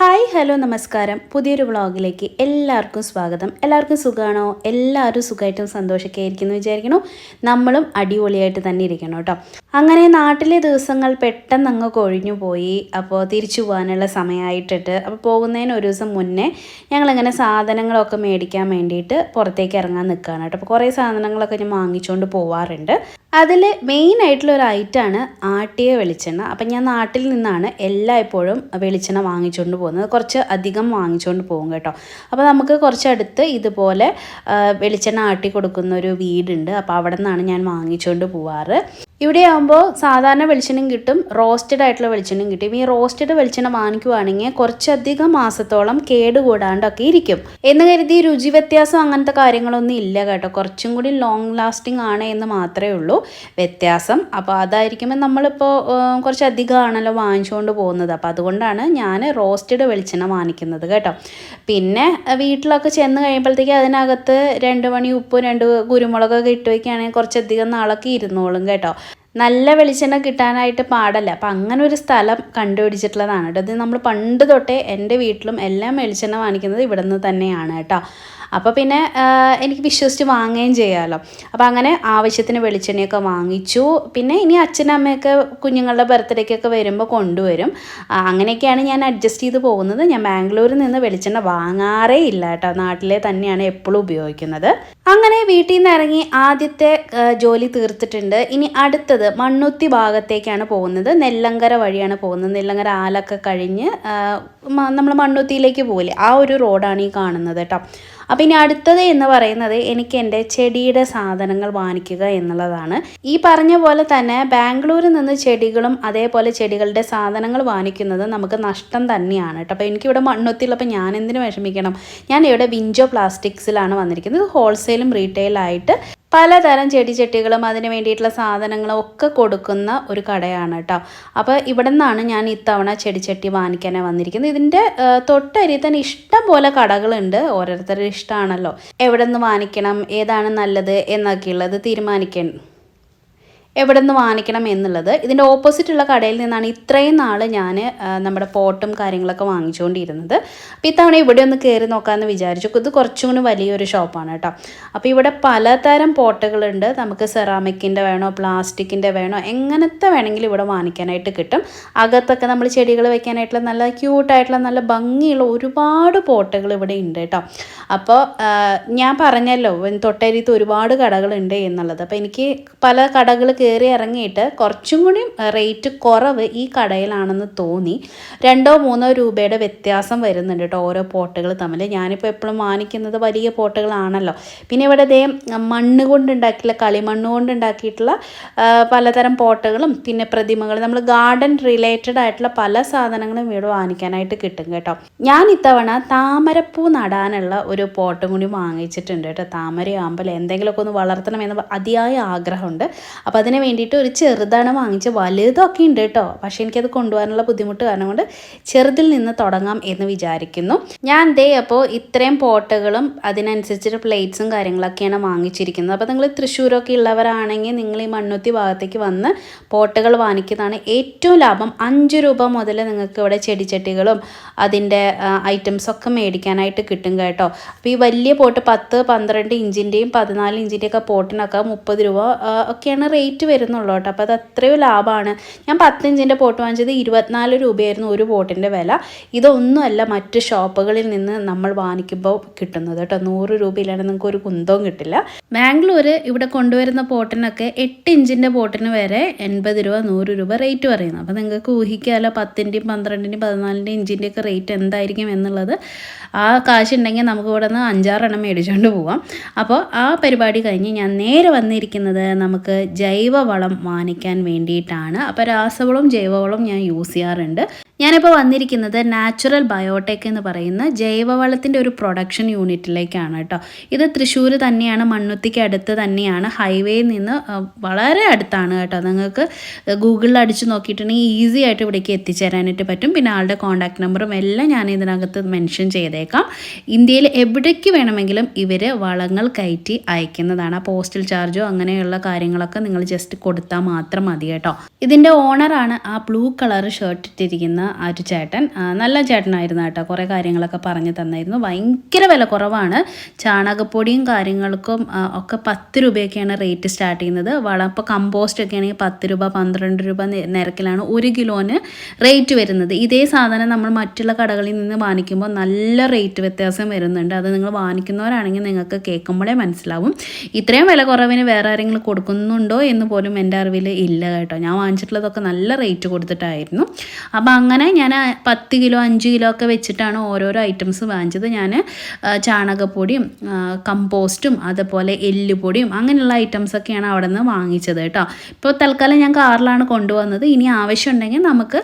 Hi hello നമസ്കാരം. പുതിയൊരു വ്ളോഗിലേക്ക് എല്ലാവർക്കും സ്വാഗതം. എല്ലാവർക്കും സുഖമാണോ എല്ലാവരും സുഖമായിട്ടും സന്തോഷമൊക്കെ ആയിരിക്കുന്നു വിചാരിക്കണോ നമ്മളും അടിപൊളിയായിട്ട് തന്നെ ഇരിക്കണം കേട്ടോ. അങ്ങനെ നാട്ടിലെ ദിവസങ്ങൾ പെട്ടെന്ന് അങ്ങ് കൊഴിഞ്ഞു പോയി. അപ്പോൾ തിരിച്ചു പോകാനുള്ള സമയമായിട്ടിട്ട് അപ്പോൾ പോകുന്നതിന് ഒരു ദിവസം മുന്നേ ഞങ്ങളിങ്ങനെ സാധനങ്ങളൊക്കെ മേടിക്കാൻ വേണ്ടിയിട്ട് പുറത്തേക്ക് ഇറങ്ങാൻ നിൽക്കുകയാണ് കേട്ടോ. അപ്പോൾ കുറേ സാധനങ്ങളൊക്കെ ഞാൻ വാങ്ങിച്ചുകൊണ്ട് പോവാറുണ്ട്. അതിൽ മെയിൻ ആയിട്ടുള്ള ഒരു ഐറ്റമാണ് ആട്ടിയ വെളിച്ചെണ്ണ. അപ്പം ഞാൻ നാട്ടിൽ നിന്നാണ് എല്ലായ്പ്പോഴും വെളിച്ചെണ്ണ വാങ്ങിച്ചുകൊണ്ട് കുറച്ച് അധികം വാങ്ങിച്ചുകൊണ്ട് പോകും കേട്ടോ. അപ്പോൾ നമുക്ക് കുറച്ചടുത്ത് ഇതുപോലെ വെളിച്ചെണ്ണ ആട്ടി കൊടുക്കുന്ന ഒരു വീടുണ്ട്. അപ്പോൾ അവിടെ നിന്നാണ് ഞാൻ വാങ്ങിച്ചുകൊണ്ട് പോവാറ്. ഇവിടെ ആകുമ്പോൾ സാധാരണ വെളിച്ചെണ്ണയും കിട്ടും റോസ്റ്റഡ് ആയിട്ടുള്ള വെളിച്ചെണ്ണയും കിട്ടും. ഈ റോസ്റ്റഡ് വെളിച്ചെണ്ണ വാങ്ങിക്കുവാണെങ്കിൽ കുറച്ചധികം മാസത്തോളം കേടുകൂടാണ്ടൊക്കെ ഇരിക്കും. എന്ന് കരുതി രുചി വ്യത്യാസം അങ്ങനത്തെ കാര്യങ്ങളൊന്നും ഇല്ല കേട്ടോ. കുറച്ചും കൂടി ലോങ് ലാസ്റ്റിംഗ് ആണ് എന്ന് മാത്രമേ ഉള്ളൂ വ്യത്യാസം. അപ്പോൾ അതായിരിക്കുമ്പോൾ നമ്മളിപ്പോൾ കുറച്ചധികം ആണല്ലോ വാങ്ങിച്ചുകൊണ്ട് പോകുന്നത്. അപ്പോൾ അതുകൊണ്ടാണ് ഞാൻ റോസ്റ്റഡ് വെളിച്ചെണ്ണ വാങ്ങിക്കുന്നത് കേട്ടോ. പിന്നെ വീട്ടിലൊക്കെ ചെന്ന് കഴിയുമ്പോഴത്തേക്ക് അതിനകത്ത് രണ്ട് മണി ഉപ്പും രണ്ട് കുരുമുളകൊക്കെ ഇട്ട് വയ്ക്കുകയാണെങ്കിൽ കുറച്ചധികം നാളൊക്കെ ഇരുന്നോളും കേട്ടോ. നല്ല വെളിച്ചെണ്ണ കിട്ടാനായിട്ട് പാടല്ല. അപ്പം അങ്ങനെ ഒരു സ്ഥലം കണ്ടുപിടിച്ചിട്ടുള്ളതാണ് കേട്ടോ. ഇത് നമ്മൾ പണ്ട് തൊട്ടേ എന്റെ വീട്ടിലും എല്ലാം വെളിച്ചെണ്ണ വാങ്ങിക്കുന്നത് ഇവിടെ നിന്ന് തന്നെയാണ് കേട്ടോ. അപ്പോൾ പിന്നെ എനിക്ക് വിശ്വസിച്ച് വാങ്ങുകയും ചെയ്യാമല്ലോ അപ്പോൾ അങ്ങനെ ആവശ്യത്തിന് വെളിച്ചെണ്ണയൊക്കെ വാങ്ങിച്ചു. പിന്നെ ഇനി അച്ഛനും അമ്മയൊക്കെ കുഞ്ഞുങ്ങളുടെ ബർത്ത്ഡേക്കൊക്കെ വരുമ്പോൾ കൊണ്ടുവരും. അങ്ങനെയൊക്കെയാണ് ഞാൻ അഡ്ജസ്റ്റ് ചെയ്ത് പോകുന്നത്. ഞാൻ ബാംഗ്ലൂരിൽ നിന്ന് വെളിച്ചെണ്ണ വാങ്ങാറേ ഇല്ല കേട്ടോ. നാട്ടിലെ തന്നെയാണ് എപ്പോഴും ഉപയോഗിക്കുന്നത്. അങ്ങനെ വീട്ടിൽ നിന്ന് ഇറങ്ങി ആദ്യത്തെ ജോലി തീർത്തിട്ടുണ്ട്. ഇനി അടുത്തത് മണ്ണുത്തി ഭാഗത്തേക്കാണ് പോകുന്നത്. നെല്ലങ്കര വഴിയാണ് പോകുന്നത്. നെല്ലങ്കര ആലൊക്കെ കഴിഞ്ഞ് നമ്മൾ മണ്ണുത്തിയിലേക്ക് പോകില്ലേ ആ ഒരു റോഡാണ് ഈ കാണുന്നത് കേട്ടോ. അപ്പം ഇനി അടുത്തത് എന്ന് പറയുന്നത് എനിക്ക് എന്റെ ചെടിയുടെ സാധനങ്ങൾ വാങ്ങിക്കുക എന്നുള്ളതാണ്. ഈ പറഞ്ഞ പോലെ തന്നെ ബാംഗ്ലൂരിൽ നിന്ന് ചെടികളും അതേപോലെ ചെടികളുടെ സാധനങ്ങൾ വാങ്ങിക്കുന്നത് നമുക്ക് നഷ്ടം തന്നെയാണ് കേട്ടോ. അപ്പോൾ എനിക്കിവിടെ മണ്ണൊത്തിയുള്ളപ്പോൾ ഞാൻ എന്തിനു വിഷമിക്കണം? ഞാൻ ഇവിടെ വിഞ്ചോ പ്ലാസ്റ്റിക്സിലാണ് വന്നിരിക്കുന്നത്. ഹോൾസെയിലും റീറ്റെയിലായിട്ട് പലതരം ചെടിച്ചട്ടികളും അതിന് വേണ്ടിയിട്ടുള്ള സാധനങ്ങളും ഒക്കെ കൊടുക്കുന്ന ഒരു കടയാണ് കേട്ടോ. അപ്പോൾ ഇവിടെ നിന്നാണ് ഞാൻ ഇത്തവണ ചെടിച്ചട്ടി വാങ്ങിക്കാനാണ് വന്നിരിക്കുന്നത്. ഇതിന്റെ തൊട്ടരി തന്നെ ഇഷ്ടം പോലെ കടകളുണ്ട്. ഓരോരുത്തരുടെ ഇഷ്ടമാണല്ലോ. എവിടെ നിന്ന് വാങ്ങിക്കണം ഏതാണ് നല്ലത് എന്നൊക്കെയുള്ളത് തീരുമാനിക്കണം എവിടെ നിന്ന് വാങ്ങിക്കണം എന്നുള്ളത്. ഇതിന്റെ ഓപ്പോസിറ്റുള്ള കടയിൽ നിന്നാണ് ഇത്രയും നാൾ ഞാൻ നമ്മുടെ പോട്ടും കാര്യങ്ങളൊക്കെ വാങ്ങിച്ചുകൊണ്ടിരുന്നത് അപ്പോൾ ഇത്തവണ ഇവിടെ ഒന്ന് കയറി നോക്കാമെന്ന് വിചാരിച്ചു. ഇത് കുറച്ചും കൂടി വലിയൊരു ഷോപ്പാണ് കേട്ടോ. അപ്പോൾ ഇവിടെ പലതരം പോട്ടുകളുണ്ട്. നമുക്ക് സെറാമിക്കിന്റെ വേണോ പ്ലാസ്റ്റിക്കിന്റെ വേണോ എങ്ങനത്തെ വേണമെങ്കിലും ഇവിടെ വാങ്ങിക്കാനായിട്ട് കിട്ടും. അകത്തൊക്കെ നമ്മൾ ചെടികൾ വെക്കാനായിട്ടുള്ള നല്ല ക്യൂട്ടായിട്ടുള്ള നല്ല ഭംഗിയുള്ള ഒരുപാട് പോട്ടുകൾ ഇവിടെ ഉണ്ട് കേട്ടോ. അപ്പോൾ ഞാൻ പറഞ്ഞല്ലോ തൊട്ടരിത്ത് ഒരുപാട് കടകളുണ്ട് എന്നുള്ളത്. അപ്പോൾ എനിക്ക് പല കടകൾ കയറി ഇറങ്ങിയിട്ട് കുറച്ചും കൂടി റേറ്റ് കുറവ് ഈ കടയിലാണെന്ന് തോന്നി. രണ്ടോ മൂന്നോ രൂപയുടെ വ്യത്യാസം വരുന്നുണ്ട് കേട്ടോ ഓരോ പോട്ടുകൾ തമ്മിൽ. ഞാനിപ്പോൾ എപ്പോഴും വാങ്ങിക്കുന്നത് വലിയ പോട്ടുകളാണല്ലോ. പിന്നെ ഇവിടെ ദേ മണ്ണ് കൊണ്ടുണ്ടാക്കിയിട്ടുള്ള കളിമണ്ണ് കൊണ്ടുണ്ടാക്കിയിട്ടുള്ള പലതരം പോട്ടുകളും പിന്നെ പ്രതിമകൾ നമ്മൾ ഗാർഡൻ റിലേറ്റഡ് ആയിട്ടുള്ള പല സാധനങ്ങളും ഇവിടെ വാങ്ങിക്കാനായിട്ട് കിട്ടും കേട്ടോ. ഞാൻ ഇത്തവണ താമരപ്പൂ നടാനുള്ള ഒരു പോട്ടും കൂടി വാങ്ങിച്ചിട്ടുണ്ട് കേട്ടോ. താമരയാകുമ്പോൾ എന്തെങ്കിലുമൊക്കെ ഒന്ന് വളർത്തണമെന്ന് അതിയായ ആഗ്രഹമുണ്ട്. അപ്പോൾ അതിന് വേണ്ടിയിട്ട് ഒരു ചെറുതാണ് വാങ്ങിച്ച് വലുതൊക്കെ ഉണ്ട് കേട്ടോ. പക്ഷേ എനിക്കത് കൊണ്ടുപോകാനുള്ള ബുദ്ധിമുട്ട് കാരണം കൊണ്ട് ചെറുതിൽ നിന്ന് തുടങ്ങാം എന്ന് വിചാരിക്കുന്നു. ഞാൻ ദേ അപ്പോൾ ഇത്രയും പോട്ടുകളും അതിനനുസരിച്ചിട്ട് പ്ലേറ്റ്സും കാര്യങ്ങളൊക്കെയാണ് വാങ്ങിച്ചിരിക്കുന്നത്. അപ്പോൾ നിങ്ങൾ തൃശ്ശൂരൊക്കെ ഉള്ളവരാണെങ്കിൽ നിങ്ങൾ ഈ മണ്ണുത്തി ഭാഗത്തേക്ക് വന്ന് പോട്ടുകൾ വാങ്ങിക്കുന്നതാണ് ഏറ്റവും ലാഭം. അഞ്ച് രൂപ മുതൽ നിങ്ങൾക്ക് ഇവിടെ ചെടിച്ചട്ടികളും അതിന്റെ ഐറ്റംസൊക്കെ മേടിക്കാനായിട്ട് കിട്ടും കേട്ടോ. അപ്പോൾ ഈ വലിയ പോട്ട് പത്ത് പന്ത്രണ്ട് ഇഞ്ചിന്റെയും പതിനാല് ഇഞ്ചിന്റെയൊക്കെ പോട്ടിനൊക്കെ മുപ്പത് രൂപ ഒക്കെയാണ് റേറ്റ് വരുന്നുള്ളൂ കേട്ടോ. അപ്പോൾ അത് അത്രയും ലാഭമാണ് ഞാൻ പത്തിഞ്ചിന്റെ പോട്ട് വാങ്ങിച്ചത് ഇരുപത്തിനാല് രൂപയായിരുന്നു ഒരു പോട്ടിന്റെ വില. ഇതൊന്നുമല്ല മറ്റ് ഷോപ്പുകളിൽ നിന്ന് നമ്മൾ വാങ്ങിക്കുമ്പോൾ കിട്ടുന്നത് കേട്ടോ. നൂറ് രൂപയിലാണ് നിങ്ങൾക്ക് ഒരു കുന്തവും കിട്ടില്ല. ബാംഗ്ലൂർ ഇവിടെ കൊണ്ടുവരുന്ന പോട്ടിനൊക്കെ എട്ട് ഇഞ്ചിന്റെ പോട്ടിന് വരെ എൺപത് രൂപ നൂറ് രൂപ റേറ്റ് പറയുന്നു. അപ്പോൾ നിങ്ങൾക്ക് ഊഹിക്കാമല്ലോ പത്തിന്റെയും പന്ത്രണ്ടിന്റെയും പതിനാലിന്റെയും ഇഞ്ചിന്റെയൊക്കെ റേറ്റ് എന്തായിരിക്കും എന്നുള്ളത്. ആ കാശുണ്ടെങ്കിൽ നമുക്ക് ഇവിടെ നിന്ന് അഞ്ചാറെണ്ണം മേടിച്ചുകൊണ്ട് പോവാം. അപ്പോൾ ആ പരിപാടി കഴിഞ്ഞ് ഞാൻ നേരെ വന്നിരിക്കുന്നത് നമുക്ക് ജൈവവളം മാനിക്കാൻ വേണ്ടിയിട്ടാണ്. അപ്പോൾ രാസവളവും ജൈവവളവും ഞാൻ യൂസ് ചെയ്യാറുണ്ട്. ഞാനിപ്പോൾ വന്നിരിക്കുന്നത് നാച്ചുറൽ ബയോടെക് എന്ന് പറയുന്ന ജൈവവളത്തിന്റെ ഒരു പ്രൊഡക്ഷൻ യൂണിറ്റിലേക്കാണ് കേട്ടോ. ഇത് തൃശ്ശൂർ തന്നെയാണ് മണ്ണുത്തിക്ക് അടുത്ത് തന്നെയാണ് ഹൈവേയിൽ നിന്ന് വളരെ അടുത്താണ് കേട്ടോ. നിങ്ങൾക്ക് ഗൂഗിളിൽ അടിച്ച് നോക്കിയിട്ടുണ്ടെങ്കിൽ ഈസി ആയിട്ട് ഇവിടേക്ക് എത്തിച്ചേരാനായിട്ട് പറ്റും. പിന്നെ ആളുടെ കോൺടാക്ട് നമ്പറും എല്ലാം ഞാൻ ഇതിനകത്ത് മെൻഷൻ ചെയ്തേക്കാം. ഇന്ത്യയിൽ എവിടേക്ക് വേണമെങ്കിലും ഇവർ വളങ്ങൾ കയറ്റി അയക്കുന്നതാണ്. ആ പോസ്റ്റൽ ചാർജോ അങ്ങനെയുള്ള കാര്യങ്ങളൊക്കെ നിങ്ങൾ ജസ്റ്റ് കൊടുത്താൽ മാത്രം മതി കേട്ടോ. ഇതിന്റെ ഓണറാണ് ആ ബ്ലൂ കളർ ഷർട്ട് ഇട്ടിരിക്കുന്ന ആ ഒരു ചേട്ടൻ. നല്ല ചേട്ടനായിരുന്നു കേട്ടോ. കുറേ കാര്യങ്ങളൊക്കെ പറഞ്ഞു തന്നായിരുന്നു. ഭയങ്കര വില കുറവാണ്. ചാണകപ്പൊടിയും കാര്യങ്ങൾക്കും ഒക്കെ പത്ത് രൂപയൊക്കെയാണ് റേറ്റ് സ്റ്റാർട്ട് ചെയ്യുന്നത്. വളം ഇപ്പോൾ കമ്പോസ്റ്റ് ഒക്കെ ആണെങ്കിൽ പത്ത് രൂപ പന്ത്രണ്ട് രൂപ നിരക്കിലാണ് ഒരു കിലോന് റേറ്റ് വരുന്നത്. ഇതേ സാധനം നമ്മൾ മറ്റുള്ള കടകളിൽ നിന്ന് വാങ്ങിക്കുമ്പോൾ നല്ല റേറ്റ് വ്യത്യാസം വരുന്നുണ്ട്. അത് നിങ്ങൾ വാങ്ങിക്കുന്നവരാണെങ്കിൽ നിങ്ങൾക്ക് കേൾക്കുമ്പോഴേ മനസ്സിലാവും. ഇത്രയും വില കുറവിന് വേറെ ആരെങ്കിലും കൊടുക്കുന്നുണ്ടോ എന്ന് പോലും എന്റെ അറിവിൽ ഇല്ല കേട്ടോ. ഞാൻ വാങ്ങിച്ചിട്ടുള്ളതൊക്കെ നല്ല റേറ്റ് കൊടുത്തിട്ടായിരുന്നു. അപ്പോൾ അങ്ങനെ ഞാൻ പത്ത് കിലോ അഞ്ച് കിലോ ഒക്കെ വെച്ചിട്ടാണ് ഓരോരോ ഐറ്റംസ് വാങ്ങിച്ചത്. ഞാൻ ചാണകപ്പൊടിയും കമ്പോസ്റ്റും അതുപോലെ എല്ലുപൊടിയും അങ്ങനെയുള്ള ഐറ്റംസൊക്കെയാണ് അവിടെ നിന്ന് വാങ്ങിച്ചത് കേട്ടോ. ഇപ്പോൾ തൽക്കാലം ഞാൻ കാറിലാണ് കൊണ്ടുവന്നത്. ഇനി ആവശ്യമുണ്ടെങ്കിൽ നമുക്ക്